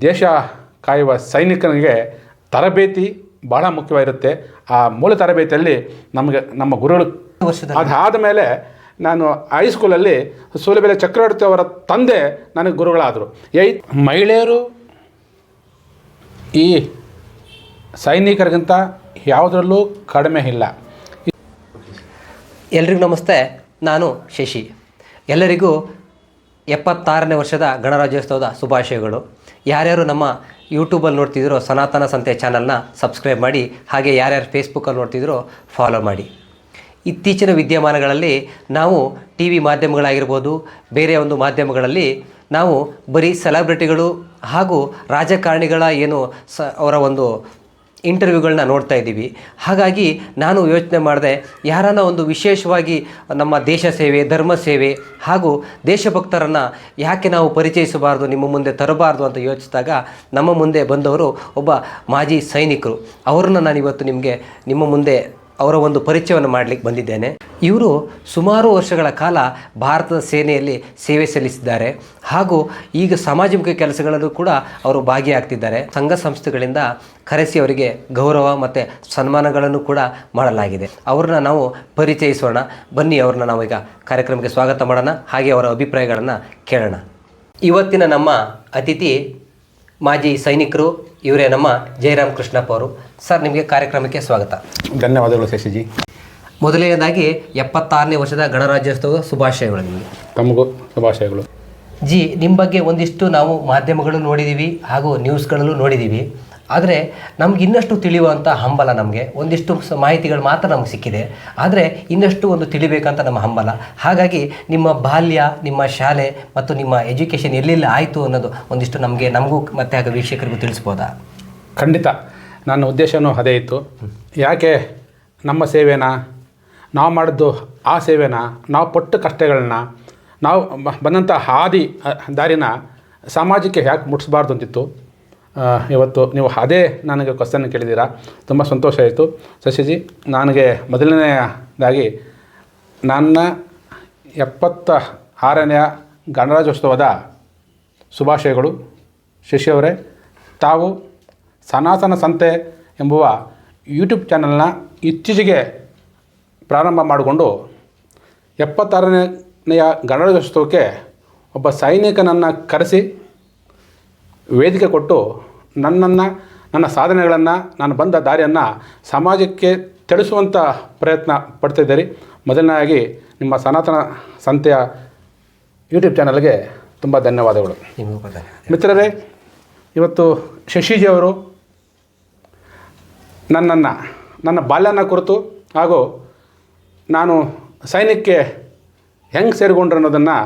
ದೇಶ ಕಾಯುವ ಸೈನಿಕನಿಗೆ ತರಬೇತಿ ಬಹಳ ಮುಖ್ಯವಾಗಿರುತ್ತೆ. ಆ ಮೂಲ ತರಬೇತಿಯಲ್ಲಿ ನಮಗೆ ನಮ್ಮ ಗುರುಗಳು ಅದಾದ ಮೇಲೆ ನಾನು ಹೈಸ್ಕೂಲಲ್ಲಿ ಸೂಲಬೆಲೆ ಚಕ್ರವರ್ತಿ ಅವರ ತಂದೆ ನನಗೆ ಗುರುಗಳಾದರು. ಏಯ್ ಮಹಿಳೆಯರು ಈ ಸೈನಿಕರಿಗಿಂತ ಯಾವುದರಲ್ಲೂ ಕಡಿಮೆ ಇಲ್ಲ. ಎಲ್ರಿಗೂ ನಮಸ್ತೆ ನಾನು ಶಶಿ. ಎಲ್ಲರಿಗೂ ಎಪ್ಪತ್ತಾರನೇ ವರ್ಷದ ಗಣರಾಜ್ಯೋತ್ಸವದ ಶುಭಾಶಯಗಳು. ಯಾರ್ಯಾರು ನಮ್ಮ ಯೂಟ್ಯೂಬಲ್ಲಿ ನೋಡ್ತಿದ್ರೋ ಸನಾತನ ಸಂತೆ ಚಾನಲ್ನ ಸಬ್ಸ್ಕ್ರೈಬ್ ಮಾಡಿ, ಹಾಗೆ ಯಾರ್ಯಾರು ಫೇಸ್ಬುಕ್ಕಲ್ಲಿ ನೋಡ್ತಿದ್ರೋ ಫಾಲೋ ಮಾಡಿ. ಇತ್ತೀಚಿನ ವಿದ್ಯಮಾನಗಳಲ್ಲಿ ನಾವು ಟಿ ವಿ ಮಾಧ್ಯಮಗಳಾಗಿರ್ಬೋದು, ಬೇರೆ ಒಂದು ಮಾಧ್ಯಮಗಳಲ್ಲಿ ನಾವು ಬರೀ ಸೆಲೆಬ್ರಿಟಿಗಳು ಹಾಗೂ ರಾಜಕಾರಣಿಗಳ ಏನು ಸ ಅವರ ಒಂದು ಇಂಟರ್ವ್ಯೂಗಳನ್ನ ನೋಡ್ತಾ ಇದ್ದೀವಿ. ಹಾಗಾಗಿ ನಾನು ಯೋಚನೆ ಮಾಡಿದೆ, ಯಾರನ್ನ ಒಂದು ವಿಶೇಷವಾಗಿ ನಮ್ಮ ದೇಶ ಸೇವೆ, ಧರ್ಮ ಸೇವೆ ಹಾಗೂ ದೇಶಭಕ್ತರನ್ನು ಯಾಕೆ ನಾವು ಪರಿಚಯಿಸಬಾರ್ದು, ನಿಮ್ಮ ಮುಂದೆ ತರಬಾರ್ದು ಅಂತ ಯೋಚಿಸಿದಾಗ ನಮ್ಮ ಮುಂದೆ ಬಂದವರು ಒಬ್ಬ ಮಾಜಿ ಸೈನಿಕರು. ಅವರನ್ನು ನಾನು ಇವತ್ತು ನಿಮಗೆ ನಿಮ್ಮ ಮುಂದೆ ಅವರ ಒಂದು ಪರಿಚಯವನ್ನು ಮಾಡಲಿಕ್ಕೆ ಬಂದಿದ್ದೇನೆ. ಇವರು ಸುಮಾರು ವರ್ಷಗಳ ಕಾಲ ಭಾರತದ ಸೇನೆಯಲ್ಲಿ ಸೇವೆ ಸಲ್ಲಿಸಿದ್ದಾರೆ. ಹಾಗೂ ಈಗ ಸಾಮಾಜಿಕ ಕೆಲಸಗಳಲ್ಲೂ ಕೂಡ ಅವರು ಭಾಗಿಯಾಗ್ತಿದ್ದಾರೆ. ಸಂಘ ಸಂಸ್ಥೆಗಳಿಂದ ಕರೆಸಿ ಅವರಿಗೆ ಗೌರವ ಮತ್ತು ಸನ್ಮಾನಗಳನ್ನು ಕೂಡ ಮಾಡಲಾಗಿದೆ. ಅವ್ರನ್ನ ನಾವು ಪರಿಚಯಿಸೋಣ. ಬನ್ನಿ, ಅವ್ರನ್ನ ನಾವೀಗ ಕಾರ್ಯಕ್ರಮಕ್ಕೆ ಸ್ವಾಗತ ಮಾಡೋಣ. ಹಾಗೆ ಅವರ ಅಭಿಪ್ರಾಯಗಳನ್ನು ಕೇಳೋಣ. ಇವತ್ತಿನ ನಮ್ಮ ಅತಿಥಿ ಮಾಜಿ ಸೈನಿಕರು ಇವರೇ ನಮ್ಮ ಜಯರಾಮ್ ಕೃಷ್ಣಪ್ಪ ಅವರು. ಸರ್ ನಿಮಗೆ ಕಾರ್ಯಕ್ರಮಕ್ಕೆ ಸ್ವಾಗತ. ಧನ್ಯವಾದಗಳು ಶಶಿಜಿ. ಮೊದಲನೇದಾಗಿ ಎಪ್ಪತ್ತಾರನೇ ವರ್ಷದ ಗಣರಾಜ್ಯೋತ್ಸವದ ಶುಭಾಶಯಗಳು ನಿಮಗೆ. ತಮಗೂ ಶುಭಾಶಯಗಳು. ಜಿ ನಿಮ್ಮ ಬಗ್ಗೆ ಒಂದಿಷ್ಟು ನಾವು ಮಾಧ್ಯಮಗಳು ನೋಡಿದ್ದೀವಿ ಹಾಗೂ ನ್ಯೂಸ್ಗಳಲ್ಲೂ ನೋಡಿದ್ದೀವಿ ಆದರೆ ನಮ್ಗೆ ಇನ್ನಷ್ಟು ತಿಳಿಯುವಂಥ ಹಂಬಲ ನಮಗೆ, ಒಂದಿಷ್ಟು ಮಾಹಿತಿಗಳು ಮಾತ್ರ ನಮ್ಗೆ ಸಿಕ್ಕಿದೆ. ಆದರೆ ಇನ್ನಷ್ಟು ಒಂದು ತಿಳಿಬೇಕಂತ ನಮ್ಮ ಹಂಬಲ. ಹಾಗಾಗಿ ನಿಮ್ಮ ಬಾಲ್ಯ, ನಿಮ್ಮ ಶಾಲೆ ಮತ್ತು ನಿಮ್ಮ ಎಜುಕೇಷನ್ ಎಲ್ಲೆಲ್ಲಿ ಆಯಿತು ಅನ್ನೋದು ಒಂದಿಷ್ಟು ನಮಗೆ, ನಮಗೂ ಮತ್ತೆ ಹಾಗೆ ವೀಕ್ಷಕರಿಗೂ ತಿಳಿಸ್ಬೋದಾ? ಖಂಡಿತ. ನನ್ನ ಉದ್ದೇಶವೂ ಅದೇ ಇತ್ತು. ಯಾಕೆ ನಮ್ಮ ಸೇವೆನ? ನಾವು ಮಾಡಿದ್ದು ಆ ಸೇವೆನ? ನಾವು ಪಟ್ಟು ಕಷ್ಟಗಳನ್ನ? ನಾವು ಬಂದಂಥ ಹಾದಿ ದಾರಿನ ಸಮಾಜಕ್ಕೆ ಯಾಕೆ ಮುಟ್ಟಿಸ್ಬಾರ್ದು ಅಂತಿತ್ತು? ಇವತ್ತು ನೀವು ಅದೇ ನನಗೆ ಕ್ವಶನ್ ಕೇಳಿದ್ದೀರಾ? ತುಂಬ ಸಂತೋಷ ಆಯಿತು. ಶಶಿಜಿ ನನಗೆ ಮೊದಲನೆಯದಾಗಿ ನನ್ನ ಎಪ್ಪತ್ತ ಆರನೆಯ ಗಣರಾಜ್ಯೋತ್ಸವದ ಶುಭಾಶಯಗಳು. ಶಶಿಯವರೇ, ತಾವು ಸನಾತನ ಸಂತೆ ಎಂಬುವ ಯೂಟ್ಯೂಬ್ ಚಾನಲ್ನ ಇತ್ತೀಚೆಗೆ ಪ್ರಾರಂಭ ಮಾಡಿಕೊಂಡು ಎಪ್ಪತ್ತಾರನೆಯ ಗಣರಾಜ್ಯೋತ್ಸವಕ್ಕೆ ಒಬ್ಬ ಸೈನಿಕನನ್ನು ಕರೆಸಿ ವೇದಿಕೆ ಕೊಟ್ಟು ನನ್ನನ್ನು ನನ್ನ ಸಾಧನೆಗಳನ್ನು ನಾನು ಬಂದ ದಾರಿಯನ್ನು ಸಮಾಜಕ್ಕೆ ತಿಳಿಸುವಂಥ ಪ್ರಯತ್ನ ಪಡ್ತಿದ್ದೀರಿ ಮೊದಲನೇದಾಗಿ ನಿಮ್ಮ ಸನಾತನ ಸಂತೆಯ ಯೂಟ್ಯೂಬ್ ಚಾನಲ್ಗೆ ತುಂಬ ಧನ್ಯವಾದಗಳು. ಮಿತ್ರರೇ ಇವತ್ತು ಶಶಿಜಿಯವರು ನನ್ನನ್ನು ನನ್ನ ಬಾಲ್ಯನ ಕುರಿತು ಹಾಗೂ ನಾನು ಸೈನ್ಯಕ್ಕೆ ಹೆಂಗೆ ಸೇರಿಕೊಂಡ್ರು ಅನ್ನೋದನ್ನು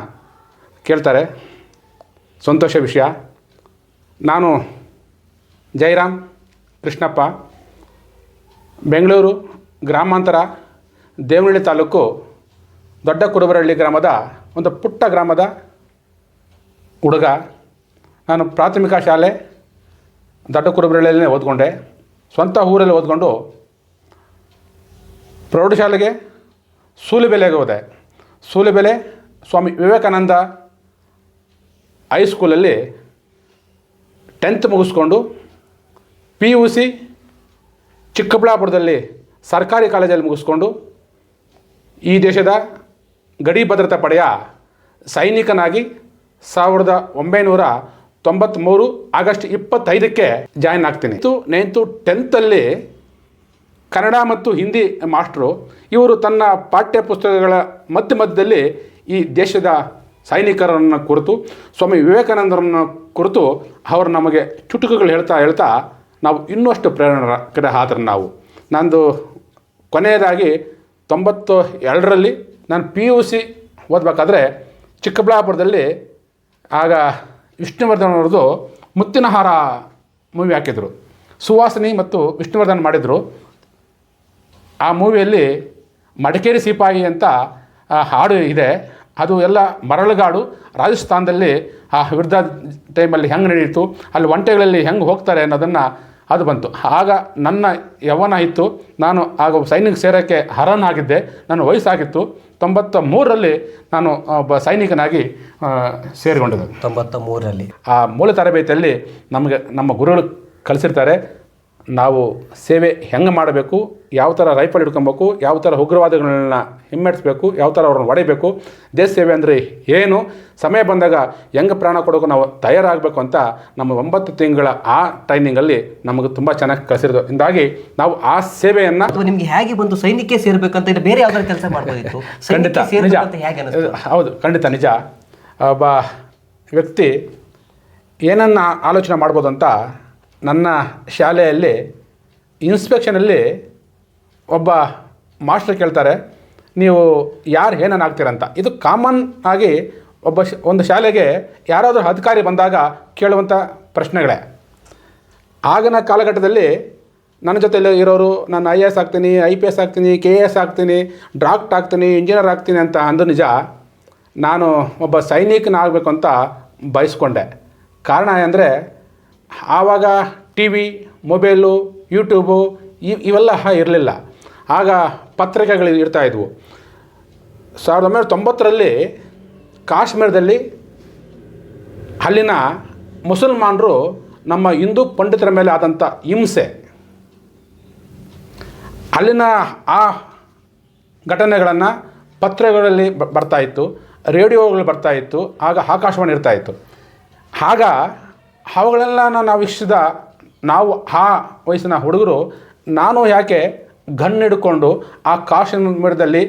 ಕೇಳ್ತಾರೆ. ಸಂತೋಷ ವಿಷಯ. ನಾನು ಜೈರಾಮ್ ಕೃಷ್ಣಪ್ಪ, ಬೆಂಗಳೂರು ಗ್ರಾಮಾಂತರ, ದೇವನಹಳ್ಳಿ ತಾಲೂಕು ದೊಡ್ಡ ಕುರುಬರಹಳ್ಳಿ ಗ್ರಾಮದ ಒಂದು ಪುಟ್ಟ ಗ್ರಾಮದ ಹುಡುಗ. ನಾನು ಪ್ರಾಥಮಿಕ ಶಾಲೆ ದೊಡ್ಡ ಕುರುಬರಹಳ್ಳಿಯಲ್ಲೇ ಓದ್ಕೊಂಡೆ. ಸ್ವಂತ ಊರಲ್ಲಿ ಓದ್ಕೊಂಡು ಪ್ರೌಢಶಾಲೆಗೆ ಸೂಲಿಬೆಲೆಗೆ ಹೋದೆ. ಸೂಲಿಬೆಲೆ ಸ್ವಾಮಿ ವಿವೇಕಾನಂದ ಹೈಸ್ಕೂಲಲ್ಲಿ ಟೆಂತ್ ಮುಗಿಸ್ಕೊಂಡು ಪಿ ಯು ಸಿ ಚಿಕ್ಕಬಳ್ಳಾಪುರದಲ್ಲಿ ಸರ್ಕಾರಿ ಕಾಲೇಜಲ್ಲಿ ಮುಗಿಸ್ಕೊಂಡು ಈ ದೇಶದ ಗಡಿ ಭದ್ರತಾ ಪಡೆಯ ಸೈನಿಕನಾಗಿ ಸಾವಿರದ ಒಂಬೈನೂರ ತೊಂಬತ್ತ್ಮೂರು ಆಗಸ್ಟ್ ಇಪ್ಪತ್ತೈದಕ್ಕೆ ಜಾಯಿನ್ ಆಗ್ತೀನಿ. ಇದು ನೈನ್ತು ಟೆಂತಲ್ಲಿ ಕನ್ನಡ ಮತ್ತು ಹಿಂದಿ ಮಾಸ್ಟ್ರು ಇವರು ತನ್ನ ಪಾಠ್ಯ ಪುಸ್ತಕಗಳ ಮಧ್ಯ ಮಧ್ಯದಲ್ಲಿ ಈ ದೇಶದ ಸೈನಿಕರನ್ನು ಕುರಿತು, ಸ್ವಾಮಿ ವಿವೇಕಾನಂದರನ್ನು ಕುರಿತು ಅವರು ನಮಗೆ ಚುಟುಕುಗಳು ಹೇಳ್ತಾ ಹೇಳ್ತಾ ನಾವು ಇನ್ನಷ್ಟು ಪ್ರೇರಣರ ಆದ್ರೆ ನಾವು. ನಂದು ಕೊನೆಯದಾಗಿ ತೊಂಬತ್ತು ಎರಡರಲ್ಲಿ ನಾನು ಪಿ ಯು ಸಿ ಓದಬೇಕಾದ್ರೆ ಚಿಕ್ಕಬಳ್ಳಾಪುರದಲ್ಲಿ ಆಗ ವಿಷ್ಣುವರ್ಧನ್ ಅವ್ರದ್ದು ಮುತ್ತಿನಹಾರ ಮೂವಿ ಹಾಕಿದರು. ಸುವಾಸಿನಿ ಮತ್ತು ವಿಷ್ಣುವರ್ಧನ್ ಮಾಡಿದರು. ಆ ಮೂವಿಯಲ್ಲಿ ಮಡಿಕೇರಿ ಸಿಪಾಯಿ ಅಂತ ಹಾಡು ಇದೆ. ಅದು ಎಲ್ಲ ಮರಳುಗಾಡು. ರಾಜಸ್ಥಾನದಲ್ಲಿ ಆ ವಿರುದ್ಧ ಟೈಮಲ್ಲಿ ಹೆಂಗೆ ನಡೆಯಿತು ಅಲ್ಲಿ ಒಂಟೆಗಳಲ್ಲಿ ಹೆಂಗೆ ಹೋಗ್ತಾರೆ ಅನ್ನೋದನ್ನು ಅದು ಬಂತು. ಆಗ ನನ್ನ ಯವನ ಇತ್ತು. ನಾನು ಆಗ ಸೈನಿಕ ಸೇರೋಕ್ಕೆ ಹರನಾಗಿದ್ದೆ. ನನ್ನ ವಯಸ್ಸಾಗಿತ್ತು. ತೊಂಬತ್ತ ಮೂರರಲ್ಲಿ ನಾನು ಒಬ್ಬ ಸೈನಿಕನಾಗಿ ಸೇರಿಕೊಂಡಿದ್ದೆ ಸೇರಿಕೊಂಡದ್ದು. ತೊಂಬತ್ತ ಮೂರರಲ್ಲಿ ಆ ಮೂಲ ತರಬೇತಿಯಲ್ಲಿ ನಮಗೆ ನಮ್ಮ ಗುರುಗಳು ಕಲಿಸಿರ್ತಾರೆ ನಾವು ಸೇವೆ ಹೆಂಗೆ ಮಾಡಬೇಕು ಯಾವ ಥರ ರೈಫಲ್ ಹಿಡ್ಕೊಬೇಕು ಯಾವ ಥರ ಉಗ್ರವಾದಿಗಳನ್ನ ಹಿಮ್ಮೆಟ್ಟಿಸ್ಬೇಕು ಯಾವ ಥರ ಅವ್ರನ್ನ ಹೊಡಿಬೇಕು ದೇಶ ಸೇವೆ ಅಂದರೆ ಏನು ಸಮಯ ಬಂದಾಗ ಹೆಂಗೆ ಪ್ರಾಣ ಕೊಡೋಕೆ ನಾವು ತಯಾರಾಗಬೇಕು ಅಂತ ನಮ್ಮ ಒಂಬತ್ತು ತಿಂಗಳ ಆ ಟ್ರೈನಿಂಗಲ್ಲಿ ನಮಗೆ ತುಂಬ ಚೆನ್ನಾಗಿ ಕಲಿಸಿರೋದು ಹಿಂದಾಗಿ ನಾವು ಆ ಸೇವೆಯನ್ನು ಅಥವಾ ನಿಮ್ಗೆ ಹೇಗೆ ಬಂದು ಸೈನಿಕ ಸೇರಬೇಕಂತ ಇದು ಬೇರೆ ಯಾವ್ದಾದ್ರು ಕೆಲಸ ಮಾಡ್ಬೋದಿತ್ತು? ಖಂಡಿತ ನಿಜ. ಹೌದು ಖಂಡಿತ ನಿಜ. ಒಬ್ಬ ವ್ಯಕ್ತಿ ಏನನ್ನು ಆಲೋಚನೆ ಮಾಡ್ಬೋದು ಅಂತ ನನ್ನ ಶಾಲೆಯಲ್ಲಿ ಇನ್ಸ್ಪೆಕ್ಷನಲ್ಲಿ ಒಬ್ಬ ಮಾಸ್ಟರ್ ಕೇಳ್ತಾರೆ, ನೀವು ಯಾರು ಏನನ್ನು ಆಗ್ತೀರಂತ ಇದು ಕಾಮನ್ ಆಗಿ ಒಬ್ಬ ಒಂದು ಶಾಲೆಗೆ ಯಾರಾದರೂ ಅಧಿಕಾರಿ ಬಂದಾಗ ಕೇಳುವಂಥ ಪ್ರಶ್ನೆಗಳೇ. ಆಗಿನ ಕಾಲಘಟ್ಟದಲ್ಲಿ ನನ್ನ ಜೊತೆಯಲ್ಲಿ ಇರೋರು, ನಾನು ಐ ಎ ಎಸ್ ಆಗ್ತೀನಿ, ಐ ಪಿ ಎಸ್ ಆಗ್ತೀನಿ, ಕೆ ಎ ಎಸ್ ಆಗ್ತೀನಿ, ಡಾಕ್ಟ್ ಆಗ್ತೀನಿ, ಇಂಜಿನಿಯರ್ ಆಗ್ತೀನಿ ಅಂತ ಅಂದು ನಿಜ, ನಾನು ಒಬ್ಬ ಸೈನಿಕನಾಗಬೇಕು ಅಂತ ಬಯಸ್ಕೊಂಡೆ. ಕಾರಣ ಅಂದರೆ ಆವಾಗ ಟಿ ವಿ ಮೊಬೈಲು, ಯೂಟ್ಯೂಬು ಇವೆಲ್ಲ ಇರಲಿಲ್ಲ. ಆಗ ಪತ್ರಿಕೆಗಳು ಇರ್ತಾಯಿದ್ವು ಸಾವಿರದ ಒಂಬೈನೂರ ತೊಂಬತ್ತರಲ್ಲಿ ಕಾಶ್ಮೀರದಲ್ಲಿ ಅಲ್ಲಿನ ಮುಸಲ್ಮಾನರು ನಮ್ಮ ಹಿಂದೂ ಪಂಡಿತರ ಮೇಲೆ ಆದಂಥ ಹಿಂಸೆ. ಅಲ್ಲಿನ ಆ ಘಟನೆಗಳನ್ನು ಪತ್ರಿಕೆಗಳಲ್ಲಿ ಬರ್ತಾಯಿತ್ತು ರೇಡಿಯೋಗಳು ಬರ್ತಾ ಇತ್ತು, ಆಗ ಆಕಾಶವಾಣಿ ಇರ್ತಾ ಇತ್ತು. ಆಗ ಅವುಗಳೆಲ್ಲ ನಾವು ವೀಕ್ಷಿಸಿದ ನಾವು ಆ ವಯಸ್ಸಿನ ಹುಡುಗರು ನಾನು ಯಾಕೆ ಗಣ್ಣಿಡ್ಕೊಂಡು ಆ ಆ ಮೇಡದಲ್ಲಿ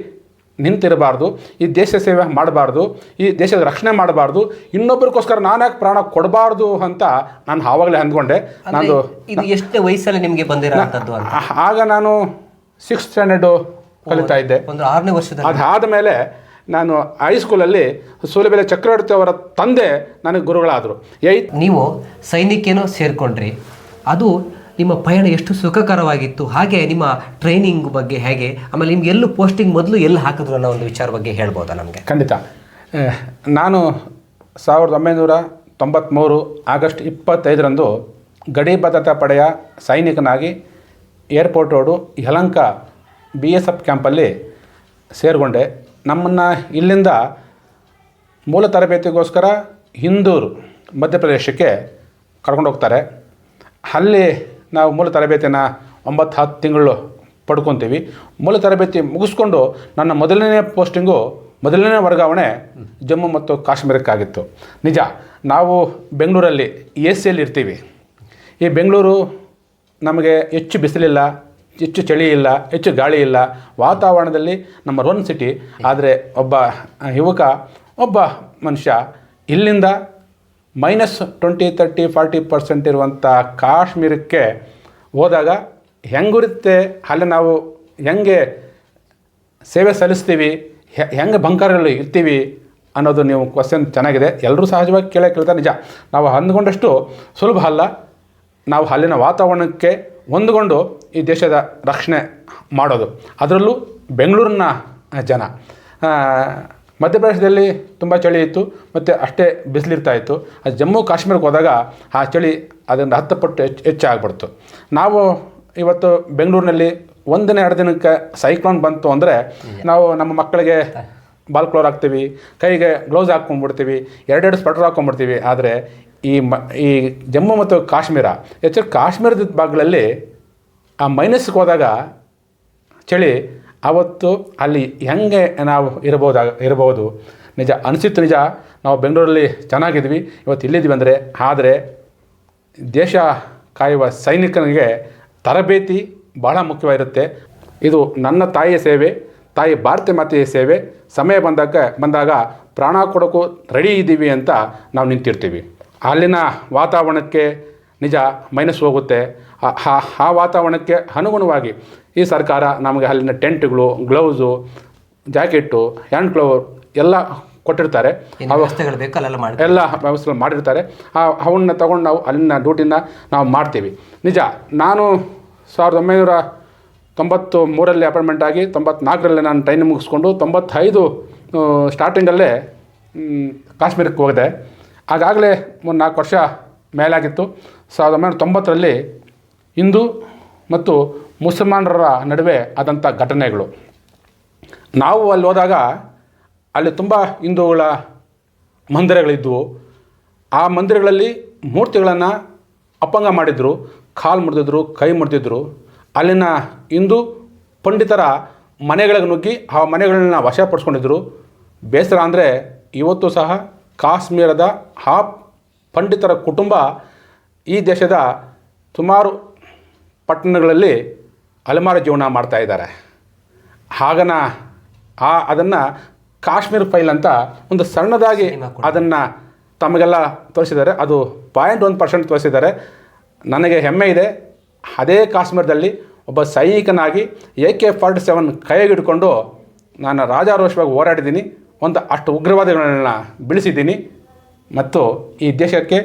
ನಿಂತಿರಬಾರ್ದು ಈ ದೇಶ ಸೇವೆ ಮಾಡಬಾರ್ದು ಈ ದೇಶದ ರಕ್ಷಣೆ ಮಾಡಬಾರ್ದು ಇನ್ನೊಬ್ಬರಿಗೋಸ್ಕರ ನಾನು ಯಾಕೆ ಪ್ರಾಣ ಕೊಡಬಾರ್ದು ಅಂತ ನಾನು ಆವಾಗಲೇ ಅಂದ್ಕೊಂಡೆ. ನಾನು ಇದು ಎಷ್ಟು ವಯಸ್ಸಲ್ಲಿ ನಿಮಗೆ ಬಂದಿರೋಂಥದ್ದು ಆಗ ನಾನು ಸಿಕ್ಸ್ ಸ್ಟ್ಯಾಂಡರ್ಡು ಕಲಿತಾ ಇದ್ದೆ. ಒಂದು ಆರನೇ ವರ್ಷದ ಅದಾದ ಮೇಲೆ ನಾನು ಹೈಸ್ಕೂಲಲ್ಲಿ ಸೂಲಬೆಲೆ ಚಕ್ರವರ್ತಿ ಅವರ ತಂದೆ ನನಗೆ ಗುರುಗಳಾದರು. ಏಯ್ ನೀವು ಸೈನಿಕೇನೋ ಸೇರಿಕೊಂಡ್ರಿ. ಅದು ನಿಮ್ಮ ಪಯಣ ಎಷ್ಟು ಸುಖಕರವಾಗಿತ್ತು ಹಾಗೆ ನಿಮ್ಮ ಟ್ರೈನಿಂಗ್ ಬಗ್ಗೆ ಹೇಗೆ ಆಮೇಲೆ ನಿಮ್ಗೆ ಎಲ್ಲೂ ಪೋಸ್ಟಿಂಗ್ ಮೊದಲು ಎಲ್ಲಿ ಹಾಕಿದ್ರು ಅನ್ನೋ ಒಂದು ವಿಚಾರ ಬಗ್ಗೆ ಹೇಳ್ಬೋದಾ ನಮಗೆ? ಖಂಡಿತ. ನಾನು ಸಾವಿರದ ಒಂಬೈನೂರ ತೊಂಬತ್ತ್ಮೂರು ಆಗಸ್ಟ್ ಇಪ್ಪತ್ತೈದರಂದು ಗಡಿ ಭದ್ರತಾ ಪಡೆಯ ಸೈನಿಕನಾಗಿ airport road Yelahanka B S F ಕ್ಯಾಂಪಲ್ಲಿ ಸೇರಿಕೊಂಡೆ ನಮ್ಮನ್ನು ಇಲ್ಲಿಂದ ಮೂಲ ತರಬೇತಿಗೋಸ್ಕರ ಹಿಂದೂರು ಮಧ್ಯಪ್ರದೇಶಕ್ಕೆ ಕರ್ಕೊಂಡು ಹೋಗ್ತಾರೆ. ಅಲ್ಲಿ ನಾವು ಮೂಲ ತರಬೇತಿನ ಒಂಬತ್ತು ಹತ್ತು ತಿಂಗಳು ಪಡ್ಕೊತೀವಿ. ಮೂಲ ತರಬೇತಿ ಮುಗಿಸ್ಕೊಂಡು ನನ್ನ ಮೊದಲನೇ ಪೋಸ್ಟಿಂಗು ಮೊದಲನೇ ವರ್ಗಾವಣೆ ಜಮ್ಮು ಮತ್ತು ಕಾಶ್ಮೀರಕ್ಕಾಗಿತ್ತು. ನಿಜ, ನಾವು ಬೆಂಗಳೂರಲ್ಲಿ ಎ ಸಿಯಲ್ಲಿ ಇರ್ತೀವಿ ಈ ಬೆಂಗಳೂರು ನಮಗೆ ಹೆಚ್ಚು ಬಿಸಿಲಿಲ್ಲ. ಹೆಚ್ಚು ಚಳಿ ಇಲ್ಲ, ಹೆಚ್ಚು ಗಾಳಿ ಇಲ್ಲ. ವಾತಾವರಣದಲ್ಲಿ ನಂಬರ್ ಒನ್ ಸಿಟಿ ಆದರೆ ಒಬ್ಬ ಯುವಕ, ಒಬ್ಬ ಮನುಷ್ಯ ಇಲ್ಲಿಂದ minus twenty thirty forty percent ಇರುವಂಥ ಕಾಶ್ಮೀರಕ್ಕೆ ಹೋದಾಗ ಹೆಂಗಿರುತ್ತೆ? ಅಲ್ಲಿ ನಾವು ಹೆಂಗೆ ಸೇವೆ ಸಲ್ಲಿಸ್ತೀವಿ? ಹೆಂಗೆ ಬಂಕರಲ್ಲಿ ಇರ್ತೀವಿ? ಅನ್ನೋದು ನೀವು ಕ್ವಶನ್ ಚೆನ್ನಾಗಿದೆ. ಎಲ್ಲರೂ ಸಹಜವಾಗಿ ಕೇಳೇ ಕೇಳ್ತಾರೆ. ನಿಜ. ನಾವು ಅಂದ್ಕೊಂಡಷ್ಟು ಸುಲಭ ಅಲ್ಲ. ನಾವು ಅಲ್ಲಿನ ವಾತಾವರಣಕ್ಕೆ ಹೊಂದ್ಕೊಂಡು ಈ ದೇಶದ ರಕ್ಷಣೆ ಮಾಡೋದು. ಅದರಲ್ಲೂ ಬೆಂಗಳೂರಿನ ಜನ. ಮಧ್ಯಪ್ರದೇಶದಲ್ಲಿ ತುಂಬ ಚಳಿ ಇತ್ತು, ಮತ್ತು ಅಷ್ಟೇ ಬಿಸಿಲಿರ್ತಾ ಇತ್ತು. ಅದು ಜಮ್ಮು ಕಾಶ್ಮೀರಕ್ಕೆ ಹೋದಾಗ ಆ ಚಳಿ ಅದನ್ನು ಹತ್ತು ಪಟ್ಟು ಹೆಚ್ಚು, ಹೆಚ್ಚಾಗ್ಬಿಡ್ತು. ನಾವು ಇವತ್ತು ಬೆಂಗಳೂರಿನಲ್ಲಿ ಒಂದಿನ ಎರಡು ದಿನಕ್ಕೆ ಸೈಕ್ಲೋನ್ ಬಂತು ಅಂದರೆ ನಾವು ನಮ್ಮ ಮಕ್ಕಳಿಗೆ ಬಾಲ್ ಕ್ಲೋರ್ ಹಾಕ್ತೀವಿ, ಕೈಗೆ ಗ್ಲೌಸ್ ಹಾಕ್ಕೊಂಡ್ಬಿಡ್ತೀವಿ, ಎರಡೆರಡು ಸ್ವೆಟರ್ ಹಾಕ್ಕೊಂಡ್ಬಿಡ್ತೀವಿ. ಆದರೆ ಈ ಮ, ಈ ಜಮ್ಮು ಮತ್ತು ಕಾಶ್ಮೀರ, ಹೆಚ್ಚು ಕಾಶ್ಮೀರದ ಭಾಗಗಳಲ್ಲಿ ಆ ಮೈನಸ್ಗೆ ಹೋದಾಗ, ಚಳಿ ಆವತ್ತು ಅಲ್ಲಿ ಹೆಂಗೆ ನಾವು ಇರಬಹುದಾಗ ಇರಬಹುದು? ನಿಜ, ಅನಿಸಿತ್ತು ನಿಜ. ನಾವು ಬೆಂಗಳೂರಲ್ಲಿ ಚೆನ್ನಾಗಿದ್ವಿ, ಇವತ್ತು ಇಲ್ಲಿದ್ವಿ ಅಂದರೆ, ಆದರೆ ದೇಶ ಕಾಯುವ ಸೈನಿಕನಿಗೆ ತರಬೇತಿ ಬಹಳ ಮುಖ್ಯವಾಗಿರುತ್ತೆ. ಇದು ನನ್ನ ತಾಯಿಯ ಸೇವೆ, ತಾಯಿ ಭಾರತೀಯ ಮಾತೆಯ ಸೇವೆ. ಸಮಯ ಬಂದಾಗ ಬಂದಾಗ ಪ್ರಾಣ ಕೊಡೋಕ್ಕೂ ರೆಡಿ ಇದ್ದೀವಿ ಅಂತ ನಾವು ನಿಂತಿರ್ತೀವಿ. ಅಲ್ಲಿನ ವಾತಾವರಣಕ್ಕೆ ನಿಜ ಮೈನಸ್ ಹೋಗುತ್ತೆ. ಆ- ವಾತಾವರಣಕ್ಕೆ ಅನುಗುಣವಾಗಿ ಈ ಸರ್ಕಾರ ನಮಗೆ ಅಲ್ಲಿನ ಟೆಂಟ್ಗಳು ಗ್ಲೌಸು ಜಾಕೆಟ್ಟು ಹ್ಯಾಂಡ್ ಗ್ಲೋವ್ ಎಲ್ಲ ಕೊಟ್ಟಿರ್ತಾರೆ. ಆ ವ್ಯವಸ್ಥೆಗಳು ಬೇಕು ಅಲ್ಲೆಲ್ಲ ಮಾಡಿ ಎಲ್ಲ ವ್ಯವಸ್ಥೆಗಳು ಮಾಡಿರ್ತಾರೆ. ಆ ಅವನ್ನ ತಗೊಂಡು ನಾವು ಅಲ್ಲಿನ ಡ್ಯೂಟಿನ ನಾವು ಮಾಡ್ತೀವಿ. ನಿಜ ನಾನು ಸಾವಿರದ ಒಂಬೈನೂರ ತೊಂಬತ್ತು ಮೂರಲ್ಲಿ ಅಪಾಯಿಂಟ್ಮೆಂಟ್ ಆಗಿ ತೊಂಬತ್ನಾಲ್ಕರಲ್ಲಿ ನಾನು ಟ್ರೈನ್ ಮುಗಿಸ್ಕೊಂಡು ತೊಂಬತ್ತೈದು ಸ್ಟಾರ್ಟಿಂಗಲ್ಲೇ ಕಾಶ್ಮೀರಕ್ಕೆ ಹೋಗಿದೆ ಆಗಾಗಲೇ ಒಂದು ನಾಲ್ಕು ವರ್ಷ ಮೇಲಾಗಿತ್ತು. ಸಾವಿರದ ಒಂಬೈನೂರ ತೊಂಬತ್ತರಲ್ಲಿ ಹಿಂದೂ ಮತ್ತು ಮುಸಲ್ಮಾನರ ನಡುವೆ ಆದಂಥ ಘಟನೆಗಳು. ನಾವು ಅಲ್ಲಿ ಹೋದಾಗ ಅಲ್ಲಿ ತುಂಬ ಹಿಂದೂಗಳ ಮಂದಿರಗಳಿದ್ದವು ಆ ಮಂದಿರಗಳಲ್ಲಿ ಮೂರ್ತಿಗಳನ್ನು ಅಪ್ಪಂಗ ಮಾಡಿದ್ರು, ಕಾಲು ಮುರಿದಿದ್ರು, ಕೈ ಮುರಿದಿದ್ರು. ಅಲ್ಲಿನ ಹಿಂದೂ ಪಂಡಿತರ ಮನೆಗಳಿಗೆ ನುಗ್ಗಿ ಆ ಮನೆಗಳನ್ನ ವಶಪಡಿಸ್ಕೊಂಡಿದ್ರು. ಬೇಸರ ಅಂದರೆ ಇವತ್ತು ಸಹ ಕಾಶ್ಮೀರದ ಆ ಪಂಡಿತರ ಕುಟುಂಬ ಈ ದೇಶದ ಸುಮಾರು ಪಟ್ಟಣಗಳಲ್ಲಿ ಅಲೆಮಾರಿ ಜೀವನ ಮಾಡ್ತಾ ಇದ್ದಾರೆ. ಹಾಗನ ಆ ಅದನ್ನು ಕಾಶ್ಮೀರ್ ಫೈಲ್ ಅಂತ ಒಂದು ಸಣ್ಣದಾಗಿ ಅದನ್ನು ತಮಗೆಲ್ಲ ತೋರಿಸಿದ್ದಾರೆ. ಅದು ಪಾಯಿಂಟ್ ಒಂದು ಪರ್ಸೆಂಟ್ ತೋರಿಸಿದ್ದಾರೆ. ನನಗೆ ಹೆಮ್ಮೆ ಇದೆ. ಅದೇ ಕಾಶ್ಮೀರದಲ್ಲಿ ಒಬ್ಬ ಸೈನಿಕನಾಗಿ ಎ ಕೆ ಫಾರ್ಟಿ ಸೆವೆನ್ ಕೈಗೆ ಹಿಡ್ಕೊಂಡು ನಾನು ರಾಜಾರೋಷವಾಗಿ ಹೋರಾಡಿದ್ದೀನಿ. ಒಂದು ಅಷ್ಟು ಉಗ್ರವಾದಿಗಳನ್ನ ಬೆಳೆಸಿದ್ದೀನಿ ಮತ್ತು ಈ ದೇಶಕ್ಕೆ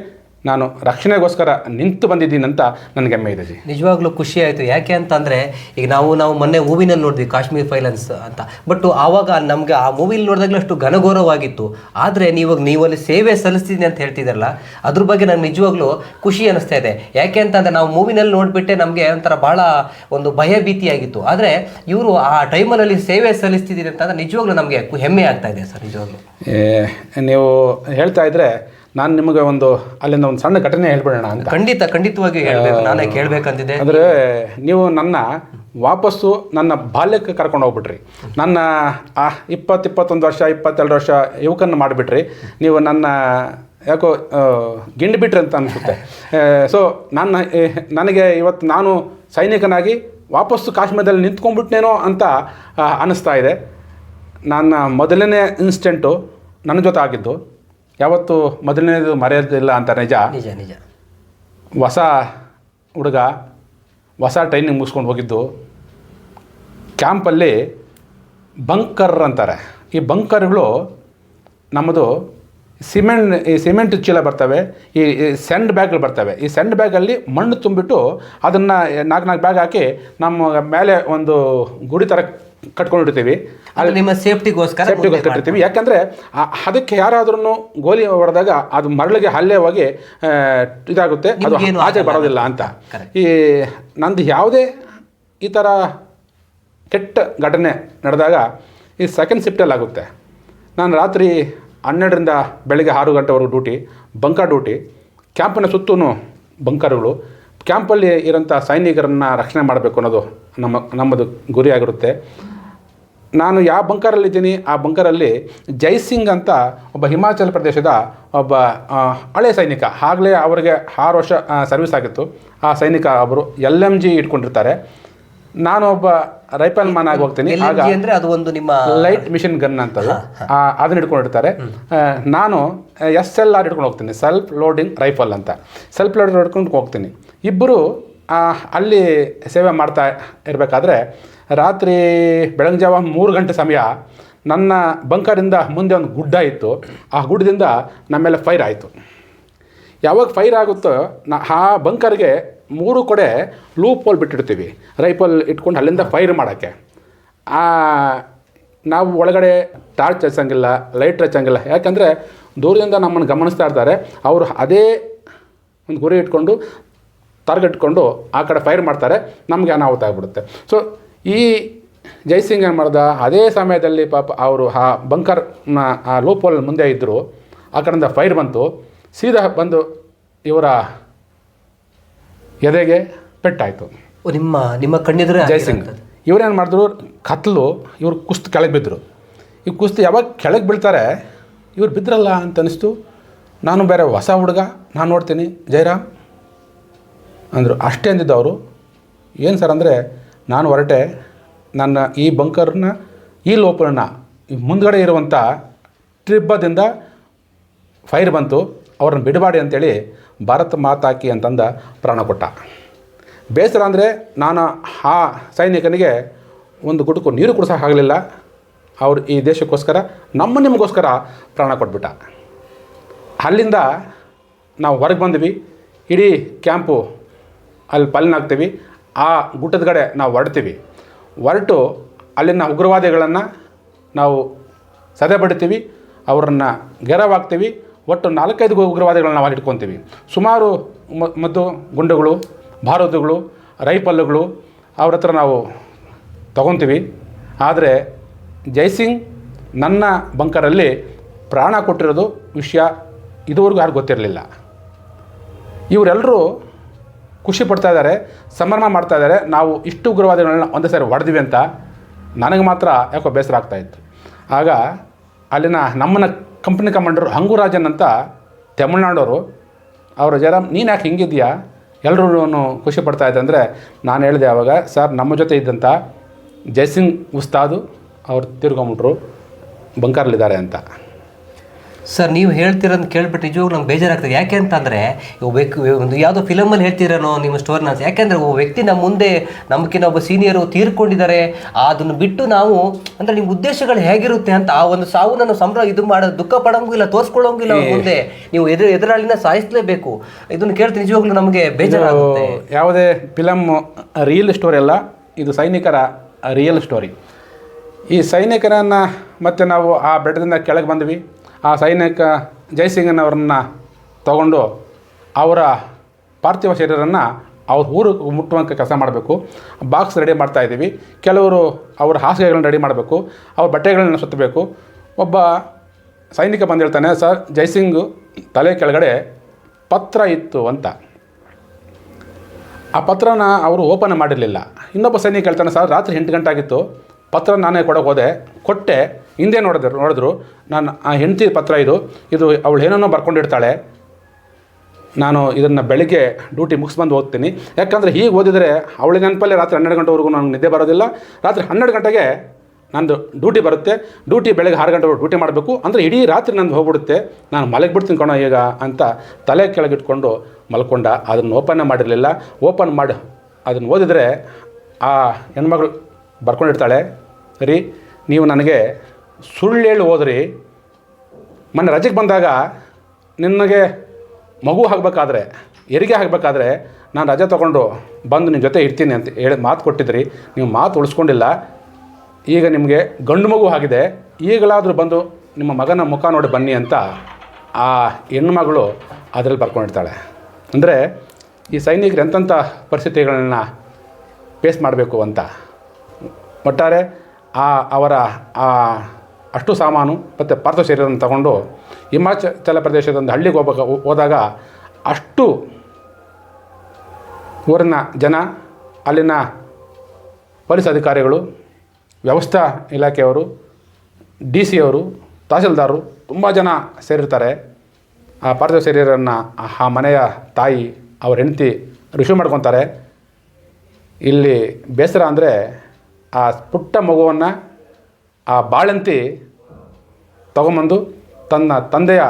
ನಾನು ರಕ್ಷಣೆಗೋಸ್ಕರ ನಿಂತು ಬಂದಿದ್ದೀನಿ ಅಂತ ನನಗೆ ಹೆಮ್ಮೆ ಇದೆ ಜಿ. ನಿಜವಾಗ್ಲೂ ಖುಷಿ ಆಯಿತು. ಯಾಕೆ ಅಂತಂದರೆ ಈಗ ನಾವು ನಾವು ಮೊನ್ನೆ ಮೂವಿನಲ್ಲಿ ನೋಡಿದ್ವಿ ಕಾಶ್ಮೀರ್ ಫೈಲನ್ಸ್ ಅಂತ. ಬಟ್ ಆವಾಗ ನಮಗೆ ಆ ಮೂವಿಲಿ ನೋಡಿದಾಗಲೂ ಅಷ್ಟು ಘನಘೋರವಾಗಿತ್ತು. ಆದರೆ ನೀವು ನೀವಲ್ಲಿ ಸೇವೆ ಸಲ್ಲಿಸ್ತೀನಿ ಅಂತ ಹೇಳ್ತಿದ್ರಲ್ಲ ಅದ್ರ ಬಗ್ಗೆ ನಂಗೆ ನಿಜವಾಗ್ಲೂ ಖುಷಿ ಅನಿಸ್ತಾ ಇದೆ. ಯಾಕೆ ಅಂತಂದರೆ ನಾವು ಮೂವಿನಲ್ಲಿ ನೋಡಿಬಿಟ್ಟೆ ನಮಗೆ ಒಂಥರ ಭಾಳ ಒಂದು ಭಯ ಭೀತಿಯಾಗಿತ್ತು ಆದರೆ ಇವರು ಆ ಟೈಮಲ್ಲಿ ಸೇವೆ ಸಲ್ಲಿಸ್ತಿದ್ದೀರಿ ಅಂತಂದ್ರೆ ನಿಜವಾಗ್ಲೂ ನಮಗೆ ಹೆಮ್ಮೆ ಆಗ್ತಾ ಇದೆ ಸರ್ ನಿಜವಾಗ್ಲೂ. ನೀವು ಹೇಳ್ತಾ ಇದ್ರೆ ನಾನು ನಿಮಗೆ ಒಂದು ಅಲ್ಲಿಂದ ಒಂದು ಸಣ್ಣ ಘಟನೆ ಹೇಳ್ಬಿಡೋಣ ಅಂತ. ಖಂಡಿತ ಖಂಡಿತವಾಗಿ ಹೇಳ್ಬೇಕು. ನಾನೇ ಕೇಳಬೇಕಂತಿದ್ದೆ. ಅಂದರೆ ನೀವು ನನ್ನ ವಾಪಸ್ಸು ನನ್ನ ಬಾಲ್ಯಕ್ಕೆ ಕರ್ಕೊಂಡು ಹೋಗ್ಬಿಟ್ರಿ. ನನ್ನ ಆ ಇಪ್ಪತ್ತು ಇಪ್ಪತ್ತೊಂದು ವರ್ಷ ಇಪ್ಪತ್ತೆರಡು ವರ್ಷ ಯುವಕನ್ನು ಮಾಡಿಬಿಟ್ರಿ. ನೀವು ನನ್ನ ಯಾಕೋ ಗಿಂಡು ಬಿಟ್ರಿ ಅಂತ ಅನಿಸುತ್ತೆ. ಸೊ ನನ್ನ ನನಗೆ ಇವತ್ತು ನಾನು ಸೈನಿಕನಾಗಿ ವಾಪಸ್ಸು ಕಾಶ್ಮೀರದಲ್ಲಿ ನಿಂತ್ಕೊಂಡ್ಬಿಟ್ನೇನೋ ಅಂತ ಅನ್ನಿಸ್ತಾ ಇದೆ. ನನ್ನ ಮೊದಲನೇ ಇನ್ಸ್ಟೆಂಟು ನನ್ನ ಜೊತೆ ಆಗಿದ್ದು. ಯಾವತ್ತು ಮೊದಲನೇದು ಮರೆಯೋದಿಲ್ಲ ಅಂತ ನಿಜ? ನಿಜ ನಿಜ. ಹೊಸ ಹುಡುಗ ಹೊಸ ಟ್ರೈನಿಂಗ್ ಮುಗಿಸ್ಕೊಂಡು ಹೋಗಿದ್ದು ಕ್ಯಾಂಪಲ್ಲಿ ಬಂಕರ್ ಅಂತಾರೆ. ಈ ಬಂಕರ್ಗಳು ನಮ್ಮದು ಸಿಮೆಂಟ್ ಈ ಸಿಮೆಂಟ್ ಚೀಲ ಬರ್ತವೆ ಈ ಸೆಂಡ್ ಸ್ಯಾಂಡ್ ಬ್ಯಾಗ್ಗಳು ಬರ್ತವೆ. ಈ ಸೆಂಡ್ ಬ್ಯಾಗಲ್ಲಿ ಮಣ್ಣು ತುಂಬಿಟ್ಟು ಅದನ್ನು ನಾಲ್ಕು ನಾಲ್ಕು ಬ್ಯಾಗ್ ಹಾಕಿ ನಮ್ಮ ಮೇಲೆ ಒಂದು ಗುಡಿ ಥರ ಕಟ್ಕೊಂಡಿರ್ತೀವಿ. ಅದು ನಿಮ್ಮ ಸೇಫ್ಟಿಗೋಸ್ಕರ ಸೇಫ್ಟಿ ಕಟ್ಟಿರ್ತೀವಿ ಯಾಕಂದರೆ ಅದಕ್ಕೆ ಯಾರಾದ್ರೂ ಗೋಲಿ ಹೊಡೆದಾಗ ಅದು ಮರಳಿಗೆ ಹಲ್ಲೆ ಹೋಗಿ ಇದಾಗುತ್ತೆ. ಅದು ಆಚೆ ಬರೋದಿಲ್ಲ ಅಂತ. ಈ ನಂದು ಯಾವುದೇ ಈ ಥರ ಕೆಟ್ಟ ಘಟನೆ ನಡೆದಾಗ ಈ ಸೆಕೆಂಡ್ ಶಿಫ್ಟಲ್ಲಿ ಆಗುತ್ತೆ. ನಾನು ರಾತ್ರಿ ಹನ್ನೆರಡರಿಂದ ಬೆಳಗ್ಗೆ ಆರು ಗಂಟೆವರೆಗೂ ಡ್ಯೂಟಿ ಬಂಕರ್ ಡ್ಯೂಟಿ ಕ್ಯಾಂಪಿನ ಸುತ್ತೂ ಬಂಕರ್ಗಳು ಕ್ಯಾಂಪಲ್ಲಿ ಇರೋಂಥ ಸೈನಿಕರನ್ನು ರಕ್ಷಣೆ ಮಾಡಬೇಕು ಅನ್ನೋದು ನಮ್ಮ ನಮ್ಮದು ಗುರಿಯಾಗಿರುತ್ತೆ ನಾನು ಯಾವ ಬಂಕರಲ್ಲಿದ್ದೀನಿ ಆ ಬಂಕರಲ್ಲಿ ಜೈಸಿಂಗ್ ಅಂತ ಒಬ್ಬ ಹಿಮಾಚಲ ಪ್ರದೇಶದ ಒಬ್ಬ ಹಳೆ ಸೈನಿಕ. ಆಗಲೇ ಅವರಿಗೆ ಆರು ವರ್ಷ ಸರ್ವಿಸ್ ಆಗಿತ್ತು. ಆ ಸೈನಿಕ ಅವರು ಎಲ್ ಎಂ ಜಿ ಇಟ್ಕೊಂಡಿರ್ತಾರೆ. ನಾನು ಒಬ್ಬ ರೈಫಲ್ ಮ್ಯಾನ್ ಆಗಿ ಹೋಗ್ತೀನಿ. ಅಂದ್ರೆ ಅದು ಒಂದು ನಿಮ್ಮ ಲೈಟ್ ಮಿಷನ್ ಗನ್ ಅಂತ ಅದನ್ನ ಇಟ್ಕೊಂಡಿರ್ತಾರೆ. ನಾನು ಎಸ್ ಎಲ್ ಆರ್ ಇಟ್ಕೊಂಡು ಹೋಗ್ತೀನಿ. ಸೆಲ್ಫ್ ಲೋಡಿಂಗ್ ರೈಫಲ್ ಅಂತ. ಸೆಲ್ಫ್ ಲೋಡಿಂಗ್ ಹಿಡ್ಕೊಂಡು ಹೋಗ್ತೀನಿ. ಇಬ್ಬರು ಅಲ್ಲಿ ಸೇವೆ ಮಾಡ್ತಾ ಇರಬೇಕಾದ್ರೆ ರಾತ್ರಿ ಬೆಳಗಿನ ಜಾವ ಮೂರು ಗಂಟೆ ಸಮಯ ನನ್ನ ಬಂಕರಿಂದ ಮುಂದೆ ಒಂದು ಗುಡ್ಡ ಇತ್ತು. ಆ ಗುಡ್ಡದಿಂದ ನಮ್ಮೆಲ್ಲ ಮೇಲೆ ಫೈರ್ ಆಯಿತು. ಯಾವಾಗ ಫೈರ್ ಆಗುತ್ತೋ, ನಾ, ಆ ಬಂಕರ್ಗೆ ಮೂರು ಕಡೆ ಲೂಪ್ ಹೋಲ್ ಬಿಟ್ಟಿರ್ತೀವಿ ರೈಫಲ್ ಇಟ್ಕೊಂಡು ಅಲ್ಲಿಂದ ಫೈರ್ ಮಾಡೋಕ್ಕೆ. ನಾವು ಒಳಗಡೆ ಟಾರ್ಚ್ ಹಚ್ಚಂಗಿಲ್ಲ ಲೈಟ್ ಹಚ್ಚಂಗಿಲ್ಲ. ಯಾಕಂದರೆ ದೂರದಿಂದ ನಮ್ಮನ್ನು ಗಮನಿಸ್ತಾ ಇರ್ತಾರೆ. ಅವರು ಅದೇ ಒಂದು ಗುರಿ ಇಟ್ಕೊಂಡು ಟಾರ್ಗೆಟ್ ಇಟ್ಕೊಂಡು ಆ ಕಡೆ ಫೈರ್ ಮಾಡ್ತಾರೆ ನಮಗೆ ಅನಾಹುತ ಆಗಿಬಿಡುತ್ತೆ. ಸೊ ಈ ಜೈಸಿಂಗ್ ಏನು ಮಾಡ್ದ? ಅದೇ ಸಮಯದಲ್ಲಿ ಪಾಪ ಅವರು ಆ ಬಂಕರ್ನ ಆ ಲೋಪೋಲ್ ಮುಂದೆ ಇದ್ದರು ಆ ಕಡೆಯಿಂದ ಫೈರ್ ಬಂತು. ಸೀದಾ ಬಂದು ಇವರ ಎದೆಗೆ ಪೆಟ್ಟಾಯಿತು. ನಿಮ್ಮ ನಿಮ್ಮ ಕಣ್ಣಿದ್ರೆ ಜೈಸಿಂಗ್ ಇವರೇನು ಮಾಡಿದ್ರು? ಕತ್ಲು ಇವರು ಕುಸ್ತು ಕೆಳಗೆ ಬಿದ್ದರು ಈ ಕುಸ್ತು ಯಾವಾಗ ಕೆಳಗೆ ಬೀಳ್ತಾರೆ ಇವ್ರು ಬಿದ್ರಲ್ಲ ಅಂತ ಅನಿಸ್ತು. ನಾನು ಬೇರೆ ಹೊಸ ಹುಡುಗ ನಾನು ನೋಡ್ತೀನಿ. ಜಯರಾಮ್ ಅಂದರು. ಅಷ್ಟೇ ಅಂದಿದ್ದು ಅವರು ಏನು ಸರ್ ಅಂದರೆ, ನಾನು ಹೊರಟೆ, ನನ್ನ ಈ ಬಂಕರ್ನ ಈ ಲೋಪನ ಈ ಮುಂದ್ಗಡೆ ಇರುವಂಥ ಟ್ರಿಬ್ಬದಿಂದ ಫೈರ್ ಬಂತು. ಅವ್ರನ್ನ ಬಿಡಬಾಡಿ ಅಂತೇಳಿ ಭಾರತ ಮಾತಾಕಿ ಅಂತಂದ ಪ್ರಾಣ ಕೊಟ್ಟ. ಬೇಸರ ಅಂದರೆ ನಾನು ಆ ಸೈನಿಕನಿಗೆ ಒಂದು ಗುಡುಕು ನೀರು ಕುಡಿಸೋಕ್ಕಾಗಲಿಲ್ಲ ಅವರು ಈ ದೇಶಕ್ಕೋಸ್ಕರ, ನಮ್ಮ ನಿಮಗೋಸ್ಕರ ಪ್ರಾಣ ಕೊಟ್ಬಿಟ್ಟ. ಅಲ್ಲಿಂದ ನಾವು ಹೊರಗೆ ಬಂದ್ವಿ. ಇಡೀ ಕ್ಯಾಂಪು ಅಲ್ಲಿ ಪಲ್ನಾಗ್ತೀವಿ ಆ ಗುಡ್ಡದ ಕಡೆ ನಾವು ಹೊರಡ್ತೀವಿ. ಹೊರಟು ಅಲ್ಲಿನ ಉಗ್ರವಾದಿಗಳನ್ನು ನಾವು ಸದೆ ಬಡಿತೀವಿ. ಅವರನ್ನು ಗೆರವಾಗ್ತೀವಿ. ಒಟ್ಟು ನಾಲ್ಕೈದು ಉಗ್ರವಾದಿಗಳನ್ನ ನಾವು ಇಟ್ಕೊತೀವಿ ಸುಮಾರು ಮತ್ತು ಗುಂಡುಗಳು ಬಾರೂದುಗಳು ರೈಫಲ್ಗಳು ಅವ್ರ ಹತ್ರ ನಾವು ತಗೊತೀವಿ. ಆದರೆ ಜೈಸಿಂಗ್ ನನ್ನ ಬಂಕರಲ್ಲಿ ಪ್ರಾಣ ಕೊಟ್ಟಿರೋದು ವಿಷಯ ಇದುವರೆಗೂ ಯಾರು ಗೊತ್ತಿರಲಿಲ್ಲ. ಇವರೆಲ್ಲರೂ ಖುಷಿ ಪಡ್ತಾ ಇದ್ದಾರೆ, ಸಂಭ್ರಮ ಮಾಡ್ತಾ ಇದ್ದಾರೆ. ನಾವು ಇಷ್ಟು ಉಗ್ರವಾದಿಗಳನ್ನ ಒಂದೇ ಸಾರಿ ಹೊಡೆದ್ವಿ ಅಂತ ನನಗೆ ಮಾತ್ರ ಯಾಕೋ ಬೇಸರ ಆಗ್ತಾಯಿತ್ತು ಆಗ ಅಲ್ಲಿನ ನಮ್ಮನ್ನ ಕಂಪ್ನಿ ಕಮಾಂಡರು ಹಂಗುರಾಜನ್ ಅಂತ ತಮಿಳ್ನಾಡವರು ಅವರು ಜಯರಾಮ್, ನೀನು ಯಾಕೆ ಹಿಂಗಿದ್ಯಾ ಎಲ್ಲರೂ ಖುಷಿ ಪಡ್ತಾ ಇದ್ದೆ ಅಂದರೆ ನಾನು ಹೇಳಿದೆ ಆವಾಗ ಸರ್, ನಮ್ಮ ಜೊತೆ ಇದ್ದಂಥ ಜಯಸಿಂಗ್ ಉಸ್ತಾದು ಅವ್ರು ತಿರ್ಗೊಂಬಿಟ್ರು, ಬಂಕರ್ಲಿದ್ದಾರೆ ಅಂತ. ಸರ್ ನೀವು ಹೇಳ್ತಿರೋದು ಕೇಳ್ಬಿಟ್ಟು ನಿಜವಾಗ್ಲೂ ನಮ್ಗೆ ಬೇಜಾರಾಗ್ತದೆ. ಯಾಕೆ ಅಂತಂದರೆ ಒಂದು ಯಾವುದೋ ಫಿಲಮಲ್ಲಿ ಹೇಳ್ತಿರೋನೋ ನಿಮ್ಮ ಸ್ಟೋರಿನ ಯಾಕೆಂದರೆ ಒಬ್ಬ ವ್ಯಕ್ತಿ ನಮ್ಮ ಮುಂದೆ ನಮಗಿನ ಒಬ್ಬ ಸೀನಿಯರು ತೀರ್ಕೊಂಡಿದ್ದಾರೆ. ಅದನ್ನು ಬಿಟ್ಟು ನಾವು ಅಂದರೆ ನಿಮ್ಮ ಉದ್ದೇಶಗಳು ಹೇಗಿರುತ್ತೆ ಅಂತ ಆ ಒಂದು ಸಾವು ನಾನು ಸಂಭ್ರ ಇದು ಮಾಡೋ ದುಃಖ ಪಡೋಂಗಿಲ್ಲ ತೋರಿಸ್ಕೊಳ್ಳೋಂಗಿಲ್ಲ ಅವ್ರ ಮುಂದೆ. ನೀವು ಎದುರು ಎದುರಾಳಿನ ಸಾಯಿಸಲೇಬೇಕು. ಇದನ್ನು ಕೇಳ್ತೀನಿ ನಿಜವಾಗ್ಲೂ ನಮಗೆ ಬೇಜಾರಾಗುತ್ತೆ. ಯಾವುದೇ ಫಿಲಮ್ ರಿಯಲ್ ಸ್ಟೋರಿ ಅಲ್ಲ ಇದು ಸೈನಿಕರ ರಿಯಲ್ ಸ್ಟೋರಿ ಈ ಸೈನಿಕರನ್ನು ಮತ್ತೆ ನಾವು ಆ ಬೆಟ್ಟದಿಂದ ಕೆಳಗೆ ಬಂದ್ವಿ. ಆ ಸೈನಿಕ ಜಯಸಿಂಗನವ್ರನ್ನ ತಗೊಂಡು ಅವರ ಪಾರ್ಥಿವ ಶರೀರನ್ನು ಅವ್ರ ಊರಿಗೆ ಮುಟ್ಟುವಂಥ ಕೆಲಸ ಮಾಡಬೇಕು. ಬಾಕ್ಸ್ ರೆಡಿ ಮಾಡ್ತಾ ಇದ್ದೀವಿ. ಕೆಲವರು ಅವರ ಹಾಸಿಗೆಗಳನ್ನ ರೆಡಿ ಮಾಡಬೇಕು. ಅವ್ರ ಬಟ್ಟೆಗಳನ್ನ ಸುತ್ತಬೇಕು. ಒಬ್ಬ ಸೈನಿಕ ಬಂದು ಹೇಳ್ತಾನೆ, ಸರ್, ಜೈಸಿಂಗ್ ತಲೆ ಕೆಳಗಡೆ ಪತ್ರ ಇತ್ತು ಅಂತ. ಆ ಪತ್ರನ ಅವರು ಓಪನ್ ಮಾಡಿರಲಿಲ್ಲ. ಇನ್ನೊಬ್ಬ ಸೈನಿಕ ಹೇಳ್ತಾನೆ, ಸರ್, ರಾತ್ರಿ ಎಂಟು ಗಂಟೆ ಆಗಿತ್ತು. ಪತ್ರ ನಾನೇ ಕೊಡೋಕೆ ಹೋದೆ. ಕೊಟ್ಟೆ. ಹಿಂದೆ ನೋಡಿದ್ರು ನೋಡಿದ್ರು. ನಾನು ಆ ಹೆಂಡತಿ ಪತ್ರ ಇದು ಇದು ಅವಳು ಏನನ್ನೋ ಬರ್ಕೊಂಡಿರ್ತಾಳೆ. ನಾನು ಇದನ್ನು ಬೆಳಿಗ್ಗೆ ಡ್ಯೂಟಿ ಮುಗಿಸ್ಬಂದು ಓದ್ತೀನಿ. ಯಾಕಂದರೆ ಹೀಗೆ ಓದಿದರೆ ಅವಳ ನೆನಪಲ್ಲಿ ರಾತ್ರಿ ಹನ್ನೆರಡು ಗಂಟೆವರೆಗೂ ನನಗೆ ನಿದ್ದೆ ಬರೋದಿಲ್ಲ. ರಾತ್ರಿ ಹನ್ನೆರಡು ಗಂಟೆಗೆ ನಂದು ಡ್ಯೂಟಿ ಬರುತ್ತೆ. ಡ್ಯೂಟಿ ಬೆಳಗ್ಗೆ ಆರು ಗಂಟೆವರೆಗೂ ಡ್ಯೂಟಿ ಮಾಡಬೇಕು. ಅಂದರೆ ಇಡೀ ರಾತ್ರಿ ನಂದು ಹೋಗ್ಬಿಡುತ್ತೆ. ನಾನು ಮಲಗಿಬಿಡ್ತೀನಿ ಕಣೋ ಈಗ ಅಂತ ತಲೆ ಕೆಳಗಿಟ್ಕೊಂಡು ಮಲ್ಕೊಂಡ. ಅದನ್ನು ಓಪನ್ ಮಾಡಿರಲಿಲ್ಲ. ಓಪನ್ ಮಾಡಿ, ಅದನ್ನು ಓದಿದರೆ ಆ ಹೆಣ್ಮಗಳು ಬರ್ಕೊಂಡಿರ್ತಾಳೆ. ರೀ, ನೀವು ನನಗೆ ಸುಳ್ಳು ಹೇಳಿ ಹೋದ್ರಿ, ಮೊನ್ನೆ ರಜೆಗೆ ಬಂದಾಗ ನಿನಗೆ ಮಗು ಆಗಬೇಕಾದ್ರೆ ಹೆರಿಗೆ ಆಗಬೇಕಾದ್ರೆ ನಾನು ರಜೆ ತೊಗೊಂಡು ಬಂದು ನಿಮ್ಮ ಜೊತೆ ಇರ್ತೀನಿ ಅಂತ ಹೇಳಿ ಮಾತು ಕೊಟ್ಟಿದ್ರಿ. ನೀವು ಮಾತು ಉಳಿಸ್ಕೊಂಡಿಲ್ಲ. ಈಗ ನಿಮಗೆ ಗಂಡು ಮಗು ಆಗಿದೆ. ಈಗಲಾದರೂ ಬಂದು ನಿಮ್ಮ ಮಗನ ಮುಖ ನೋಡಿ ಬನ್ನಿ ಅಂತ ಆ ಹೆಣ್ಮಗಳು ಅದರಲ್ಲಿ ಬರ್ಕೊಂಡಿರ್ತಾಳೆ. ಅಂದರೆ ಈ ಸೈನಿಕರು ಎಂಥಂಥ ಪರಿಸ್ಥಿತಿಗಳನ್ನ ಫೇಸ್ ಮಾಡಬೇಕು ಅಂತ. ಒಟ್ಟಾರೆ ಆ ಅವರ ಆ ಅಷ್ಟು ಸಾಮಾನು ಮತ್ತು ಪಾರ್ಥ ಶರೀರವನ್ನು ತಗೊಂಡು ಹಿಮಾಚಲ ಪ್ರದೇಶದ ಒಂದು ಹಳ್ಳಿಗೆ ಹೋಗ ಹೋದಾಗ ಅಷ್ಟು ಊರಿನ ಜನ, ಅಲ್ಲಿನ ಪೊಲೀಸ್ ಅಧಿಕಾರಿಗಳು, ವ್ಯವಸ್ಥಾ ಇಲಾಖೆಯವರು, ಡಿ ಸಿ ಅವರು ತಹಸೀಲ್ದಾರರು ತುಂಬ ಜನ ಸೇರಿರ್ತಾರೆ. ಆ ಪಾರ್ಥಿವ ಶರೀರನ್ನು ಆ ಮನೆಯ ತಾಯಿ, ಅವರ ಹೆಂಡತಿ ರಿಸೀವ್ ಮಾಡ್ಕೊತಾರೆ. ಇಲ್ಲಿ ಬೇಸರ ಅಂದರೆ ಆ ಪುಟ್ಟ ಮಗುವನ್ನು ಆ ಬಾಳಂತಿ ತಗೊಂಬಂದು ತನ್ನ ತಂದೆಯ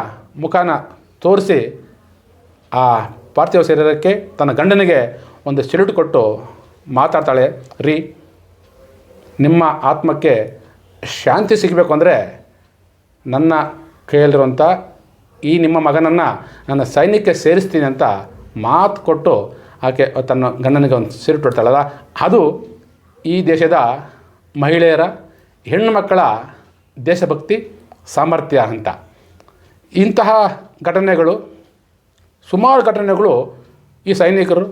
ಮುಖನ ತೋರಿಸಿ ಆ ಪಾರ್ಥಿವ ಶರೀರಕ್ಕೆ ತನ್ನ ಗಂಡನಿಗೆ ಒಂದು ಸೆಲ್ಯೂಟ್ ಕೊಟ್ಟು ಮಾತಾಡ್ತಾಳೆ, ರೀ, ನಿಮ್ಮ ಆತ್ಮಕ್ಕೆ ಶಾಂತಿ ಸಿಗಬೇಕು ಅಂದರೆ ನನ್ನ ಕೈಯಲ್ಲಿರುವಂಥ ಈ ನಿಮ್ಮ ಮಗನನ್ನು ನನ್ನ ಸೈನ್ಯಕ್ಕೆ ಸೇರಿಸ್ತೀನಿ ಅಂತ ಮಾತು ಕೊಟ್ಟು ಆಕೆ ತನ್ನ ಗಂಡನಿಗೆ ಒಂದು ಸೀರು ಕೊಡ್ತಾಳಲ್ಲ, ಅದು ಈ ದೇಶದ ಮಹಿಳೆಯರ ಹೆಣ್ಣು ಮಕ್ಕಳ ದೇಶಭಕ್ತಿ ಸಾಮರ್ಥ್ಯ ಅಂತ. ಇಂತಹ ಘಟನೆಗಳು, ಸುಮಾರು ಘಟನೆಗಳು ಈ ಸೈನಿಕರು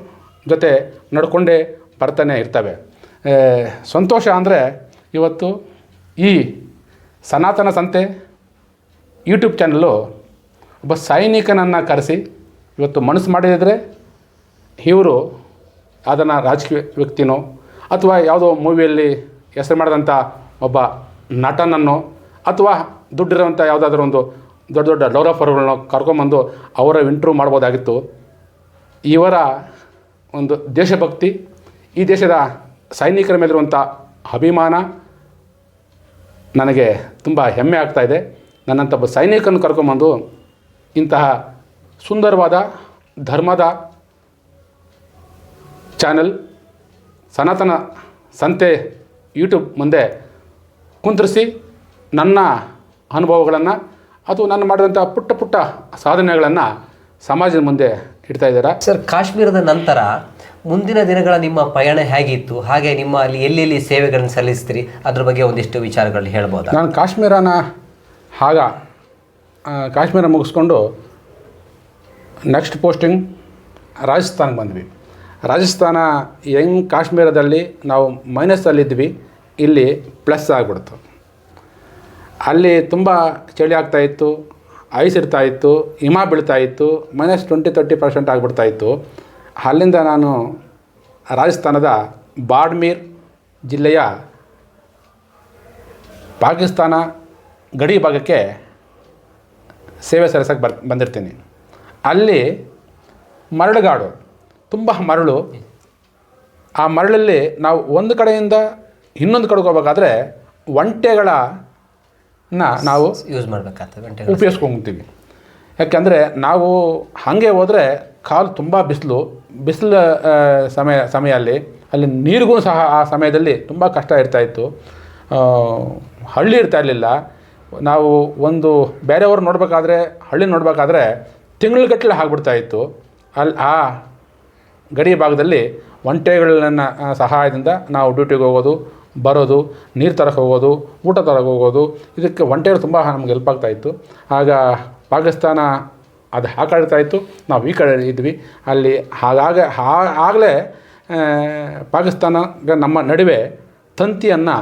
ಜೊತೆ ನಡ್ಕೊಂಡೇ ಬರ್ತಾನೆ ಇರ್ತವೆ. ಸಂತೋಷ ಅಂದರೆ ಇವತ್ತು ಈ ಸನಾತನ ಸಂತೆ ಯೂಟ್ಯೂಬ್ ಚಾನಲ್ಲು ಒಬ್ಬ ಸೈನಿಕನನ್ನು ಕರೆಸಿ ಇವತ್ತು ಮನಸ್ಸು ಮಾಡಿದರೆ ಇವರು ಅದನ್ನು ರಾಜಕೀಯ ವ್ಯಕ್ತಿನೋ ಅಥವಾ ಯಾವುದೋ ಮೂವಿಯಲ್ಲಿ ಹೆಸರು ಮಾಡಿದಂಥ ಒಬ್ಬ ನಟನನ್ನು ಅಥವಾ ದುಡ್ಡಿರುವಂಥ ಯಾವುದಾದ್ರೂ ಒಂದು ದೊಡ್ಡ ದೊಡ್ಡ ಡೆವಲಪರ್ಗಳನ್ನ ಕರ್ಕೊಂಬಂದು ಅವರ ಇಂಟ್ರ್ಯೂ ಮಾಡ್ಬೋದಾಗಿತ್ತು. ಇವರ ಒಂದು ದೇಶಭಕ್ತಿ, ಈ ದೇಶದ ಸೈನಿಕರ ಮೇಲಿರುವಂಥ ಅಭಿಮಾನ ನನಗೆ ತುಂಬ ಹೆಮ್ಮೆ ಆಗ್ತಾ ಇದೆ. ನನ್ನಂಥ ಒಬ್ಬ ಸೈನಿಕನ ಕರ್ಕೊಂಬಂದು ಇಂತಹ ಸುಂದರವಾದ ಧರ್ಮದ ಚಾನೆಲ್, ಸನಾತನ ಸಂತೆ ಯೂಟ್ಯೂಬ್ ಮುಂದೆ ಕುಂದ್ರಿಸಿ ನನ್ನ ಅನುಭವಗಳನ್ನು ಅಥವಾ ನಾನು ಮಾಡಿದಂಥ ಪುಟ್ಟ ಪುಟ್ಟ ಸಾಧನೆಗಳನ್ನು ಸಮಾಜದ ಮುಂದೆ ಇಡ್ತಾ ಇದ್ದಾರೆ? ಸರ್ ಕಾಶ್ಮೀರದ ನಂತರ ಮುಂದಿನ ದಿನಗಳ ನಿಮ್ಮ ಪಯಣ ಹೇಗಿತ್ತು? ಹಾಗೆ ನಿಮ್ಮ ಅಲ್ಲಿ ಎಲ್ಲೆಲ್ಲಿ ಸೇವೆಗಳನ್ನು ಸಲ್ಲಿಸ್ತೀರಿ? ಅದ್ರ ಬಗ್ಗೆ ಒಂದಿಷ್ಟು ವಿಚಾರಗಳು ಹೇಳ್ಬೋದು? ನಾನು ಕಾಶ್ಮೀರನ ಆಗ ಕಾಶ್ಮೀರ ಮುಗಿಸ್ಕೊಂಡು ನೆಕ್ಸ್ಟ್ ಪೋಸ್ಟಿಂಗ್ ರಾಜಸ್ಥಾನಕ್ಕೆ ಬಂದ್ವಿ. ರಾಜಸ್ಥಾನ ಹೆಂಗ್ ಕಾಶ್ಮೀರದಲ್ಲಿ ನಾವು ಮೈನಸ್ಸಲ್ಲಿದ್ವಿ ಇಲ್ಲಿ ಪ್ಲಸ್ ಆಗಿಬಿಡ್ತು. ಅಲ್ಲಿ ತುಂಬ ಚಳಿ ಆಗ್ತಾ ಇತ್ತು, ಐಸ್ ಇರ್ತಾ ಇತ್ತು, ಹಿಮ ಬೀಳ್ತಾ ಇತ್ತು ಮೈನಸ್ ಟ್ವೆಂಟಿ ತರ್ಟಿ ಪರ್ಸೆಂಟ್ ಆಗಿಬಿಡ್ತಾ ಇತ್ತು. ಅಲ್ಲಿಂದ ನಾನು ರಾಜಸ್ಥಾನದ ಬಾಡ್ಮೀರ್ ಜಿಲ್ಲೆಯ ಪಾಕಿಸ್ತಾನ ಗಡಿ ಭಾಗಕ್ಕೆ ಸೇವೆ ಸಲ್ಲಿಸೋಕೆ ಬರ್, ಬಂದಿರ್ತೀನಿ. ಅಲ್ಲಿ ಮರಳುಗಾಡು, ತುಂಬ ಮರಳು. ಆ ಮರಳಲ್ಲಿ ನಾವು ಒಂದು ಕಡೆಯಿಂದ ಇನ್ನೊಂದು ಕಡೆಗೆ ಹೋಗ್ಬೇಕಾದ್ರೆ ಒಂಟೆಗಳ ನಾವು ಯೂಸ್ ಮಾಡಬೇಕಾಗ್ತದೆ ಉಪಯೋಗಿಸ್ಕೊಂತೀವಿ ಯಾಕೆಂದರೆ ನಾವು ಹಾಗೆ ಹೋದರೆ ಕಾಲು ತುಂಬ ಬಿಸಿಲು ಬಿಸಿಲು ಸಮಯ ಸಮಯ ಅಲ್ಲಿ ಅಲ್ಲಿ ನೀರಿಗೂ ಸಹ ಆ ಸಮಯದಲ್ಲಿ ತುಂಬ ಕಷ್ಟ ಇರ್ತಾ ಇತ್ತು. ಆ, ಹಳ್ಳಿ ಇರ್ತಾ ಇರಲಿಲ್ಲ. ನಾವು ಒಂದು ಬೇರೆಯವರು ನೋಡಬೇಕಾದ್ರೆ ಹಳ್ಳಿ ನೋಡಬೇಕಾದ್ರೆ ತಿಂಗಳುಗಟ್ಟಲೆ ಆಗ್ಬಿಡ್ತಾ ಇತ್ತು. ಅಲ್ಲಿ ಆ ಗಡಿ ಭಾಗದಲ್ಲಿ ಒಂಟೆಗಳನ್ನ ಸಹಾಯದಿಂದ ನಾವು ಡ್ಯೂಟಿಗೆ ಹೋಗೋದು ಬರೋದು, ನೀರು ತರಕ್ಕೆ ಹೋಗೋದು, ಊಟ ತರಕ್ಕೆ ಹೋಗೋದು, ಇದಕ್ಕೆ ಒಂಟೆಗಳು ತುಂಬ ನಮ್ಗೆ ಹೆಲ್ಪ್ ಆಗ್ತಾ ಇತ್ತು. ಆಗ ಪಾಕಿಸ್ತಾನ ಅದು ಆ ಕಡೆ ಇರ್ತಾ ಇತ್ತು. ನಾವು ಈ ಕಡೆ ಇದ್ವಿ. ಅಲ್ಲಿ ಹಾಗಾಗ ಆಗಲೇ ಪಾಕಿಸ್ತಾನ ನಮ್ಮ ನಡುವೆ ತಂತಿಯನ್ನು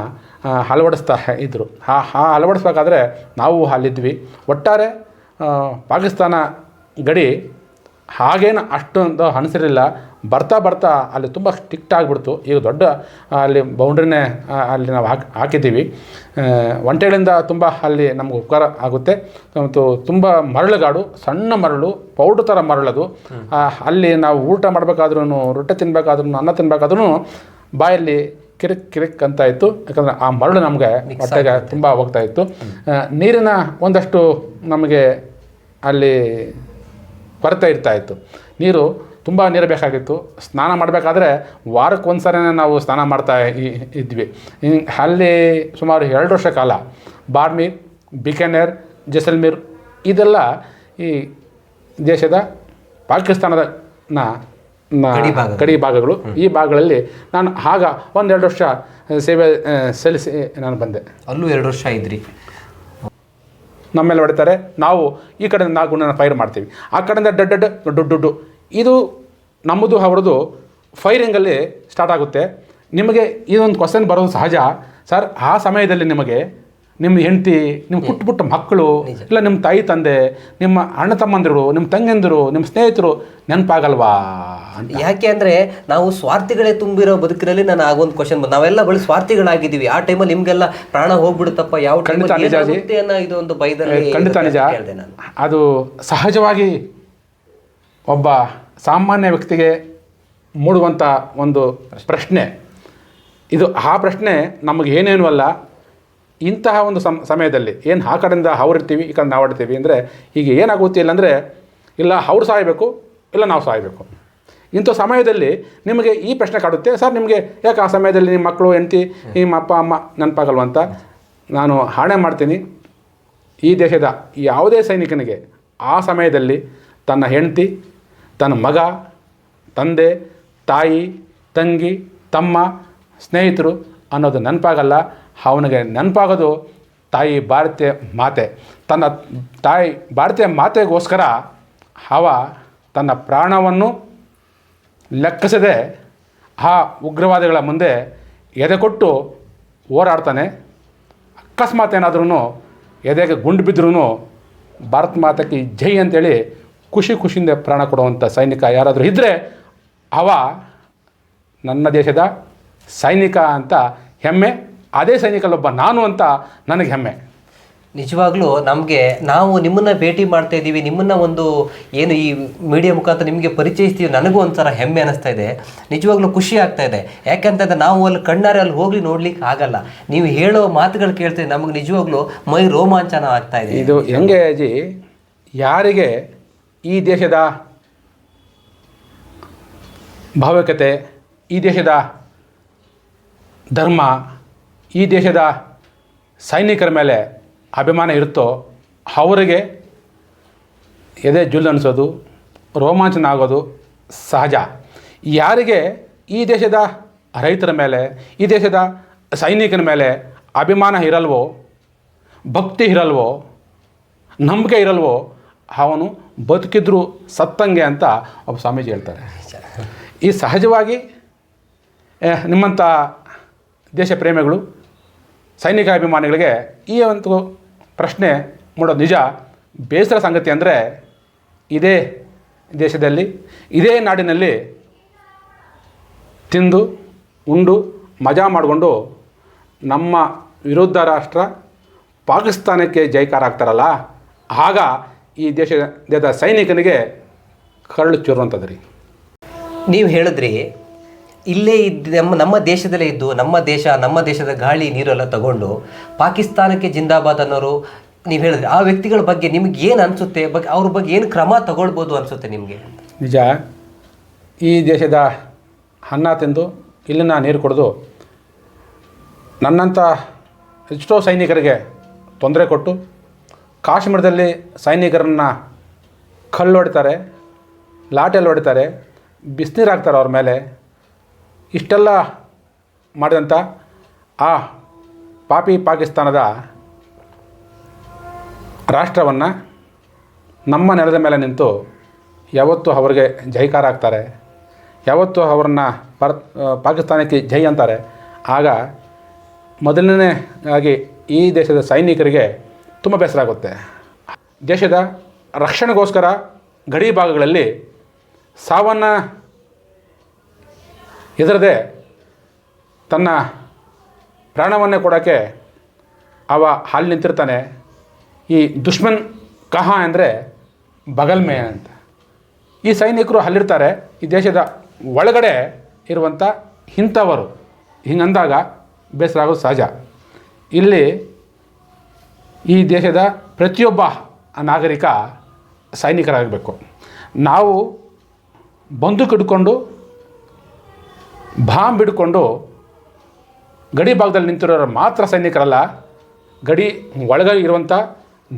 ಅಳವಡಿಸ್ತಾ ಇದ್ದರು ಹಾ ಹಾ ಅಳವಡಿಸ್ಬೇಕಾದ್ರೆ ನಾವು ಅಲ್ಲಿದ್ವಿ. ಒಟ್ಟಾರೆ ಪಾಕಿಸ್ತಾನ ಗಡಿ ಹಾಗೇನು ಅಷ್ಟೊಂದು ಅನಿಸಿರಲಿಲ್ಲ ಬರ್ತಾ ಬರ್ತಾ ಅಲ್ಲಿ ತುಂಬ ಸ್ಟಿಕ್ಟ್ ಆಗಿಬಿಡ್ತು. ಈಗ ದೊಡ್ಡ ಅಲ್ಲಿ ಬೌಂಡ್ರಿನೇ ಅಲ್ಲಿ ನಾವು ಹಾಕಿ ಹಾಕಿದ್ದೀವಿ. ಒಂಟೆಗಳಿಂದ ತುಂಬ ಅಲ್ಲಿ ನಮ್ಗೆ ಉಪಕಾರ ಆಗುತ್ತೆ. ಮತ್ತು ತುಂಬ ಮರಳುಗಾಡು ಸಣ್ಣ ಮರಳು ಪೌಡ್ರ್ ಥರ ಮರಳದು. ಅಲ್ಲಿ ನಾವು ಊಟ ಮಾಡಬೇಕಾದ್ರೂ ರೊಟ್ಟೆ ತಿನ್ನಬೇಕಾದ್ರೂ ಅನ್ನ ತಿನ್ನಬೇಕಾದ್ರೂ ಬಾಯಲ್ಲಿ ಕಿರಿಕ್ ಕಿರಿಕ್ ಅಂತ ಇತ್ತು. ಯಾಕಂದರೆ ಆ ಮರಳು ನಮಗೆ ಹೊಟ್ಟೆಗೆ ತುಂಬ ಹೋಗ್ತಾ ಇತ್ತು. ನೀರಿನ ಒಂದಷ್ಟು ನಮಗೆ ಅಲ್ಲಿ ಕೊರತೆ ಇರ್ತಾ ಇತ್ತು. ನೀರು ತುಂಬ ನೀರು ಬೇಕಾಗಿತ್ತು. ಸ್ನಾನ ಮಾಡಬೇಕಾದ್ರೆ ವಾರಕ್ಕೆ ಒಂದು ಸರಿನ ನಾವು ಸ್ನಾನ ಮಾಡ್ತಾ ಇದ್ವಿ. ಅಲ್ಲಿ ಸುಮಾರು ಎರಡು ವರ್ಷ ಕಾಲ ಬಾರ್ಮೀರ್ ಬಿಕಾನೇರ್ ಜೈಸಲ್ಮೀರ್ ಇದೆಲ್ಲ ಈ ದೇಶದ ಪಾಕಿಸ್ತಾನದ ಗಡಿ ಭಾಗ. ಗಡಿ ಭಾಗಗಳು. ಈ ಭಾಗಗಳಲ್ಲಿ ನಾನು ಆಗ ಒಂದೆರಡು ವರ್ಷ ಸೇವೆ ಸಲ್ಲಿಸಿ ನಾನು ಬಂದೆ. ಅಲ್ಲೂ ಎರಡು ವರ್ಷ ಇದ್ರಿ. ನಮ್ಮ ಮೇಲೆ ಹೊಡಿತಾರೆ. ನಾವು ಈ ಕಡೆಯಿಂದ ನಾಲ್ಕು ಗುಂಡನ್ನು ಫೈರ್ ಮಾಡ್ತೀವಿ. ಆ ಕಡೆಯಿಂದ ಡಡ್ ದೊಡ್ಡ ದೊಡ್ಡ ಇದು ನಮ್ಮದು ಅವ್ರದ್ದು ಫೈರಿಂಗಲ್ಲಿ ಸ್ಟಾರ್ಟ್ ಆಗುತ್ತೆ. ನಿಮಗೆ ಇದೊಂದು ಕ್ವಶನ್ ಬರೋದು ಸಹಜ. ಸರ್ ಆ ಸಮಯದಲ್ಲಿ ನಿಮಗೆ ನಿಮ್ಮ ಹೆಂಡತಿ ನಿಮ್ಮ ಪುಟ್ಟ ಪುಟ್ಟ ಮಕ್ಕಳು ಇಲ್ಲ ನಿಮ್ಮ ತಾಯಿ ತಂದೆ ನಿಮ್ಮ ಅಣ್ಣ ತಮ್ಮಂದಿರು ನಿಮ್ಮ ತಂಗಿಯಂದಿರು ನಿಮ್ಮ ಸ್ನೇಹಿತರು ನೆನಪಾಗಲ್ವಾ ಯಾಕೆ ಅಂದರೆ ನಾವು ಸ್ವಾರ್ಥಿಗಳೇ ತುಂಬಿರೋ ಬದುಕಿನಲ್ಲಿ ನಾನು ಆಗೊಂದು ಕ್ವಶನ್ ನಾವೆಲ್ಲ ಬಳಿ ಸ್ವಾರ್ಥಿಗಳಾಗಿದ್ದೀವಿ. ಆ ಟೈಮಲ್ಲಿ ನಿಮಗೆಲ್ಲ ಪ್ರಾಣ ಹೋಗ್ಬಿಡುತ್ತಪ್ಪ ಯಾವ ಖಂಡಿತ ಟೈಮಲ್ಲಿ ನಿಜ ಜಿ. ಏನಾಗುತ್ತೆ ಅನ್ನೋ ಇದು ಒಂದು ಭಯದಲ್ಲಿ ಖಂಡಿತ ನಿಜ. ಅದು ಸಹಜವಾಗಿ ಒಬ್ಬ ಸಾಮಾನ್ಯ ವ್ಯಕ್ತಿಗೆ ಮೂಡುವಂಥ ಒಂದು ಪ್ರಶ್ನೆ. ಇದು ಆ ಪ್ರಶ್ನೆ ನಮಗೆ ಏನೇನು ಅಲ್ಲ. ಇಂತಹ ಒಂದು ಸಮ, ಸಮಯದಲ್ಲಿ ಏನು ಆ ಕಡೆಯಿಂದ ಅವ್ರಿರ್ತೀವಿ ಈ ಕಡೆ ನಾವು ಆಡ್ತೀವಿ ಅಂದರೆ ಈಗ ಏನಾಗುತ್ತೆ ಇಲ್ಲ ಅಂದರೆ ಇಲ್ಲ ಅವ್ರು ಸಾಯಬೇಕು, ಇಲ್ಲ ನಾವು ಸಾಯಬೇಕು. ಇಂಥ ಸಮಯದಲ್ಲಿ ನಿಮಗೆ ಈ ಪ್ರಶ್ನೆ ಕಾಡುತ್ತೆ, ಸರ್ ನಿಮಗೆ ಯಾಕೆ ಆ ಸಮಯದಲ್ಲಿ ನಿಮ್ಮ ಮಕ್ಕಳು, ಹೆಂಡತಿ, ನಿಮ್ಮ ಅಪ್ಪ, ಅಮ್ಮ ನೆನಪಾಗಲ್ವಂತ ನಾನು ಹಾಣೆ ಮಾಡ್ತೀನಿ. ಈ ದೇಶದ ಯಾವುದೇ ಸೈನಿಕನಿಗೆ ಆ ಸಮಯದಲ್ಲಿ ತನ್ನ ಹೆಂಡತಿ ತನ್ನ ಮಗ, ತಂದೆ, ತಾಯಿ, ತಂಗಿ, ತಮ್ಮ ಸ್ನೇಹಿತರು ಅನ್ನೋದು ನೆನಪಾಗಲ್ಲ. ಅವನಿಗೆ ನೆನಪಾಗೋದು ತಾಯಿ ಭಾರತೀಯ ಮಾತೆ. ತನ್ನ ತಾಯಿ ಭಾರತೀಯ ಮಾತೆಗೋಸ್ಕರ ಅವ ತನ್ನ ಪ್ರಾಣವನ್ನು ಲೆಕ್ಕಿಸದೆ ಆ ಉಗ್ರವಾದಿಗಳ ಮುಂದೆ ಎದೆ ಕೊಟ್ಟು ಹೋರಾಡ್ತಾನೆ. ಅಕಸ್ಮಾತ್ ಏನಾದ್ರೂ ಎದೆಗೆ ಗುಂಡು ಬಿದ್ದರೂ ಭಾರತ ಮಾತಕ್ಕೆ ಜೈ ಅಂತೇಳಿ ಖುಷಿ ಖುಷಿಯಿಂದ ಪ್ರಾಣ ಕೊಡುವಂಥ ಸೈನಿಕ ಯಾರಾದರೂ ಇದ್ದರೆ ಅವ ನನ್ನ ದೇಶದ ಸೈನಿಕ ಅಂತ ಹೆಮ್ಮೆ ಅದೇ ಸೈನಿಕಲ್ಲೊಬ್ಬ ನಾನು ಅಂತ ನನಗೆ ಹೆಮ್ಮೆ. ನಿಜವಾಗ್ಲೂ ನಮಗೆ ನಾವು ನಿಮ್ಮನ್ನು ಭೇಟಿ ಮಾಡ್ತಾ ಇದ್ದೀವಿ ನಿಮ್ಮನ್ನು ಒಂದು ಏನು ಈ ಮೀಡಿಯಾ ಮುಖಾಂತರ ನಿಮಗೆ ಪರಿಚಯಿಸ್ತೀವಿ ನನಗೂ ಒಂಥರ ಹೆಮ್ಮೆ ಅನಿಸ್ತಾ ಇದೆ. ನಿಜವಾಗ್ಲೂ ಖುಷಿ ಆಗ್ತಾ ಇದೆ. ಯಾಕೆಂತಂದ್ರೆ ನಾವು ಅಲ್ಲಿ ಕಣ್ಣಾರೆ ಅಲ್ಲಿ ಹೋಗಲಿ ನೋಡ್ಲಿಕ್ಕೆ ಆಗಲ್ಲ. ನೀವು ಹೇಳೋ ಮಾತುಗಳು ಕೇಳ್ತೀವಿ ನಮಗೆ ನಿಜವಾಗ್ಲೂ ಮೈ ರೋಮಾಂಚನ ಆಗ್ತಾ ಇದೆ. ಇದು ಹೆಂಗೆ ಅಜಿ ಯಾರಿಗೆ ಈ ದೇಶದ ಭಾವಕತೆ, ಈ ದೇಶದ ಧರ್ಮ, ಈ ದೇಶದ ಸೈನಿಕರ ಮೇಲೆ ಅಭಿಮಾನ ಇರುತ್ತೋ, ಅವರಿಗೆ ಎದೆ ಜುಲ್ ಅನಿಸೋದು, ರೋಮಾಂಚನ ಆಗೋದು ಸಹಜ. ಯಾರಿಗೆ ಈ ದೇಶದ ರೈತರ ಮೇಲೆ, ಈ ದೇಶದ ಸೈನಿಕನ ಮೇಲೆ ಅಭಿಮಾನ ಇರಲ್ವೋ, ಭಕ್ತಿ ಇರಲ್ವೋ, ನಂಬಿಕೆ ಇರಲ್ವೋ, ಅವನು ಬದುಕಿದ್ರು ಸತ್ತಂಗೆ ಅಂತ ಒಬ್ಬ ಸ್ವಾಮೀಜಿ ಹೇಳ್ತಾರೆ. ಈ ಸಹಜವಾಗಿ ನಿಮ್ಮಂಥ ದೇಶ ಪ್ರೇಮಿಗಳು ಸೈನಿಕ ಅಭಿಮಾನಿಗಳಿಗೆ ಈ ಒಂದು ಪ್ರಶ್ನೆ ಮೂಡೋದು ನಿಜ. ಬೇಸರ ಸಂಗತಿ ಅಂದರೆ ಇದೇ ದೇಶದಲ್ಲಿ, ಇದೇ ನಾಡಿನಲ್ಲಿ ತಿಂದು, ಉಂಡು, ಮಜಾ ಮಾಡಿಕೊಂಡು ನಮ್ಮ ವಿರುದ್ಧ ರಾಷ್ಟ್ರ ಪಾಕಿಸ್ತಾನಕ್ಕೆ ಜೈಕಾರ ಆಗ್ತಾರಲ್ಲ. ಆಗ ಈ ದೇಶದ ಸೈನಿಕನಿಗೆ ಕರಳು ಚುರುವಂಥದ್ದು ರೀ ನೀವು ಹೇಳಿದ್ರಿ ಇಲ್ಲೇ ಇದ್ದ ನಮ್ಮ ನಮ್ಮ ದೇಶದಲ್ಲೇ ಇದ್ದು ನಮ್ಮ ದೇಶ ನಮ್ಮ ದೇಶದ ಗಾಳಿ ನೀರೆಲ್ಲ ತಗೊಂಡು ಪಾಕಿಸ್ತಾನಕ್ಕೆ ಜಿಂದಾಬಾದ್ ಅನ್ನೋರು ನೀವು ಹೇಳಿದ್ರಿ. ಆ ವ್ಯಕ್ತಿಗಳ ಬಗ್ಗೆ ನಿಮ್ಗೆ ಏನು ಅನಿಸುತ್ತೆ? ಬಗ್ಗೆ ಅವ್ರ ಬಗ್ಗೆ ಏನು ಕ್ರಮ ತಗೊಳ್ಬೋದು ಅನಿಸುತ್ತೆ ನಿಮಗೆ? ನಿಜ ಈ ದೇಶದ ಅನ್ನ ತಿಂದು ಇಲ್ಲಿನ ನೀರು ಕುಡಿದು ನನ್ನಂಥ ಎಷ್ಟೋ ಸೈನಿಕರಿಗೆ ತೊಂದರೆ ಕೊಟ್ಟು ಕಾಶ್ಮೀರದಲ್ಲಿ ಸೈನಿಕರನ್ನು ಕಲ್ಲು ಹೊಡಿತಾರೆ ಲಾಟೆಲ್ಲಿ ಹೊಡಿತಾರೆ, ಬಿಸಿನೀರು ಹಾಕ್ತಾರೆ ಅವ್ರ ಮೇಲೆ. ಇಷ್ಟೆಲ್ಲ ಮಾಡಿದಂಥ ಆ ಪಾಪಿ ಪಾಕಿಸ್ತಾನದ ರಾಷ್ಟ್ರವನ್ನು ನಮ್ಮ ನೆಲದ ಮೇಲೆ ನಿಂತು ಯಾವತ್ತೂ ಅವರಿಗೆ ಜೈಕಾರ ಆಗ್ತಾರೆ. ಯಾವತ್ತೂ ಅವ್ರನ್ನ ಪರ್ ಪಾಕಿಸ್ತಾನಕ್ಕೆ ಜೈ ಅಂತಾರೆ. ಆಗ ಮೊದಲನೇ ಆಗಿ ಈ ದೇಶದ ಸೈನಿಕರಿಗೆ ತುಂಬ ಬೇಸರ ಆಗುತ್ತೆ. ದೇಶದ ರಕ್ಷಣೆಗೋಸ್ಕರ ಗಡಿ ಭಾಗಗಳಲ್ಲಿ ಸಾವನ್ನು ಎದುರದೆ ತನ್ನ ಪ್ರಾಣವನ್ನೇ ಕೊಡೋಕ್ಕೆ ಅವ ಹಾಲು ನಿಂತಿರ್ತಾನೆ. ಈ ದುಶ್ಮನ್ ಕಹ ಅಂದರೆ ಬಗಲ್ಮೆ ಅಂತ. ಈ ಸೈನಿಕರು ಅಲ್ಲಿರ್ತಾರೆ. ಈ ದೇಶದ ಒಳಗಡೆ ಇರುವಂಥ ಇಂಥವರು. ಹಿಂಗಂದಾಗ ಬೇಸರ ಆಗೋದು ಸಹಜ. ಇಲ್ಲಿ ಈ ದೇಶದ ಪ್ರತಿಯೊಬ್ಬ ನಾಗರಿಕ ಸೈನಿಕರಾಗಬೇಕು. ನಾವು ಬಂದೂಕು ಹಿಡ್ಕೊಂಡು, ಬಾಂಬ್ ಹಿಡ್ಕೊಂಡು, ಗಡಿ ಭಾಗದಲ್ಲಿ ನಿಂತಿರೋರು ಮಾತ್ರ ಸೈನಿಕರಲ್ಲ. ಗಡಿ ಒಳಗೆ ಇರುವಂಥ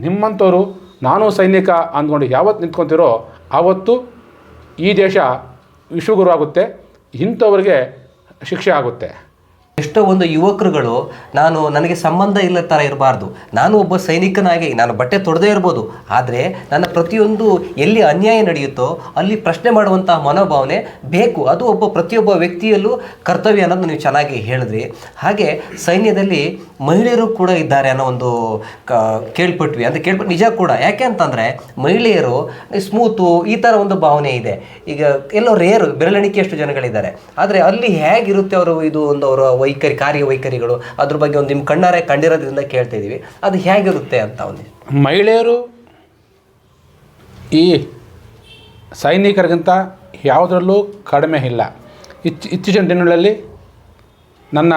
ನಿಮ್ಮಂಥವರು, ನಾನು ಸೈನಿಕ ಅಂದ್ಕೊಂಡು ಯಾವತ್ತು ನಿಂತ್ಕೊತಿರೋ ಆವತ್ತು ಈ ದೇಶ ವಿಶ್ವಗುರು ಆಗುತ್ತೆ. ಇಂಥವ್ರಿಗೆ ಶಿಕ್ಷೆ ಆಗುತ್ತೆ. ಎಷ್ಟೋ ಒಂದು ಯುವಕರುಗಳು, ನಾನು ನನಗೆ ಸಂಬಂಧ ಇಲ್ಲ ಥರ ಇರಬಾರ್ದು. ನಾನು ಒಬ್ಬ ಸೈನಿಕನಾಗಿ, ನಾನು ಬಟ್ಟೆ ತೊಡದೇ ಇರ್ಬೋದು. ಆದರೆ ನನ್ನ ಪ್ರತಿಯೊಂದು ಎಲ್ಲಿ ಅನ್ಯಾಯ ನಡೆಯುತ್ತೋ, ಅಲ್ಲಿ ಪ್ರಶ್ನೆ ಮಾಡುವಂತಹ ಮನೋಭಾವನೆ ಬೇಕು. ಅದು ಒಬ್ಬ ಪ್ರತಿಯೊಬ್ಬ ವ್ಯಕ್ತಿಯಲ್ಲೂ ಕರ್ತವ್ಯ ಅನ್ನೋದು ನೀವು ಚೆನ್ನಾಗಿ ಹೇಳಿದ್ರಿ. ಹಾಗೆ ಸೈನ್ಯದಲ್ಲಿ ಮಹಿಳೆಯರು ಕೂಡ ಇದ್ದಾರೆ ಅನ್ನೋ ಒಂದು ಕ, ಕೇಳ್ಪಟ್ವಿ. ಅಂತ ಕೇಳ್ಪಟ್ಟು ನಿಜ ಕೂಡ. ಯಾಕೆ ಅಂತಂದರೆ ಮಹಿಳೆಯರು ಸ್ಮೂತು ಈ ಥರ ಒಂದು ಭಾವನೆ ಇದೆ. ಈಗ ಎಲ್ಲೋ ರೇರು, ಬೆರಳೆಣಿಕೆಯಷ್ಟು ಜನಗಳಿದ್ದಾರೆ. ಆದರೆ ಅಲ್ಲಿ ಹೇಗಿರುತ್ತೆ ಅವರು ಇದು ಒಂದು ಅವರ ವೈಖರಿ, ಕಾರ್ಯ ವೈಖರಿಗಳು, ಅದ್ರ ಬಗ್ಗೆ ಒಂದು ನಿಮ್ಮ ಕಣ್ಣಾರೆ ಕಂಡಿರೋದ್ರಿಂದ ಕೇಳ್ತಾ ಇದ್ದೀವಿ ಅದು ಹೇಗಿರುತ್ತೆ ಅಂತ ಒಂದು ಮಹಿಳೆಯರು ಈ ಸೈನಿಕರಿಗಿಂತ ಯಾವುದರಲ್ಲೂ ಕಡಿಮೆ ಇಲ್ಲ. ಇಚ್ ಇತ್ತೀಚಿನ ದಿನಗಳಲ್ಲಿ ನನ್ನ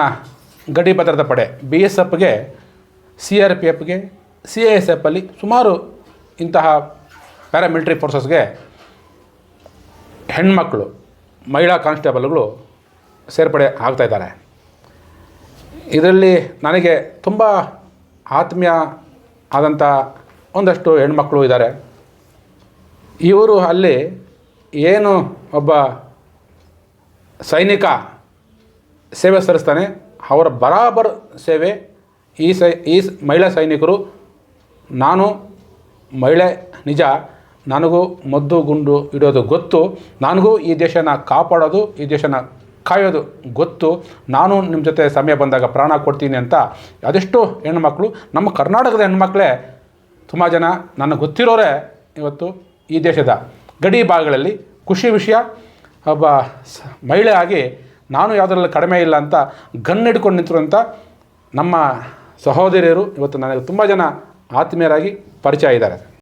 ಗಡಿ ಭದ್ರತಾ ಪಡೆ, ಬಿ ಎಸ್ ಎಫ್ಗೆ, ಸಿ ಆರ್ ಪಿ ಎಫ್ಗೆ, ಸಿ ಐ ಎಸ್ ಎಫಲ್ಲಿ ಸುಮಾರು ಇಂತಹ ಪ್ಯಾರಾಮಿಲಿಟ್ರಿ ಫೋರ್ಸಸ್ಗೆ ಹೆಣ್ಮಕ್ಕಳು ಮಹಿಳಾ ಕಾನ್ಸ್ಟೇಬಲ್ಗಳು ಸೇರ್ಪಡೆ ಆಗ್ತಾಯಿದ್ದಾರೆ ಇದರಲ್ಲಿ ನನಗೆ ತುಂಬ ಆತ್ಮೀಯ ಆದಂಥ ಒಂದಷ್ಟು ಹೆಣ್ಮಕ್ಳು ಇದ್ದಾರೆ. ಇವರು ಅಲ್ಲಿ ಏನು ಒಬ್ಬ ಸೈನಿಕ ಸೇವೆ ಸಲ್ಲಿಸ್ತಾನೆ, ಅವರ ಬರಾಬರ್ ಸೇವೆ ಈ ಸೈ, ಈ ಮಹಿಳಾ ಸೈನಿಕರು, ನಾನು ಮಹಿಳೆ ನಿಜ, ನನಗೂ ಮದ್ದು ಗುಂಡು ಇಡೋದು ಗೊತ್ತು, ನನಗೂ ಈ ದೇಶನ ಕಾಪಾಡೋದು, ಈ ದೇಶನ ಕಾಯೋದು ಗೊತ್ತು. ನಾನು ನಿಮ್ಮ ಜೊತೆ ಸಮಯ ಬಂದಾಗ ಪ್ರಾಣ ಕೊಡ್ತೀನಿ ಅಂತ ಅದೆಷ್ಟೋ ಹೆಣ್ಮಕ್ಳು, ನಮ್ಮ ಕರ್ನಾಟಕದ ಹೆಣ್ಮಕ್ಳೇ ತುಂಬ ಜನ ನನಗೆ ಗೊತ್ತಿರೋರೇ ಇವತ್ತು ಈ ದೇಶದ ಗಡಿ ಭಾಗಗಳಲ್ಲಿ ಖುಷಿ ವಿಷಯ, ಒಬ್ಬ ಮಹಿಳೆ ಆಗಿ ನಾನು ಯಾವುದರಲ್ಲಿ ಕಡಿಮೆ ಇಲ್ಲ ಅಂತ ಗನ್ ಹಿಡ್ಕೊಂಡು ನಿಂತಿರುವಂಥ ನಮ್ಮ ಸಹೋದರಿಯರು ಇವತ್ತು ನನಗೆ ತುಂಬ ಜನ ಆತ್ಮೀಯರಾಗಿ ಪರಿಚಯ ಇದ್ದಾರೆ.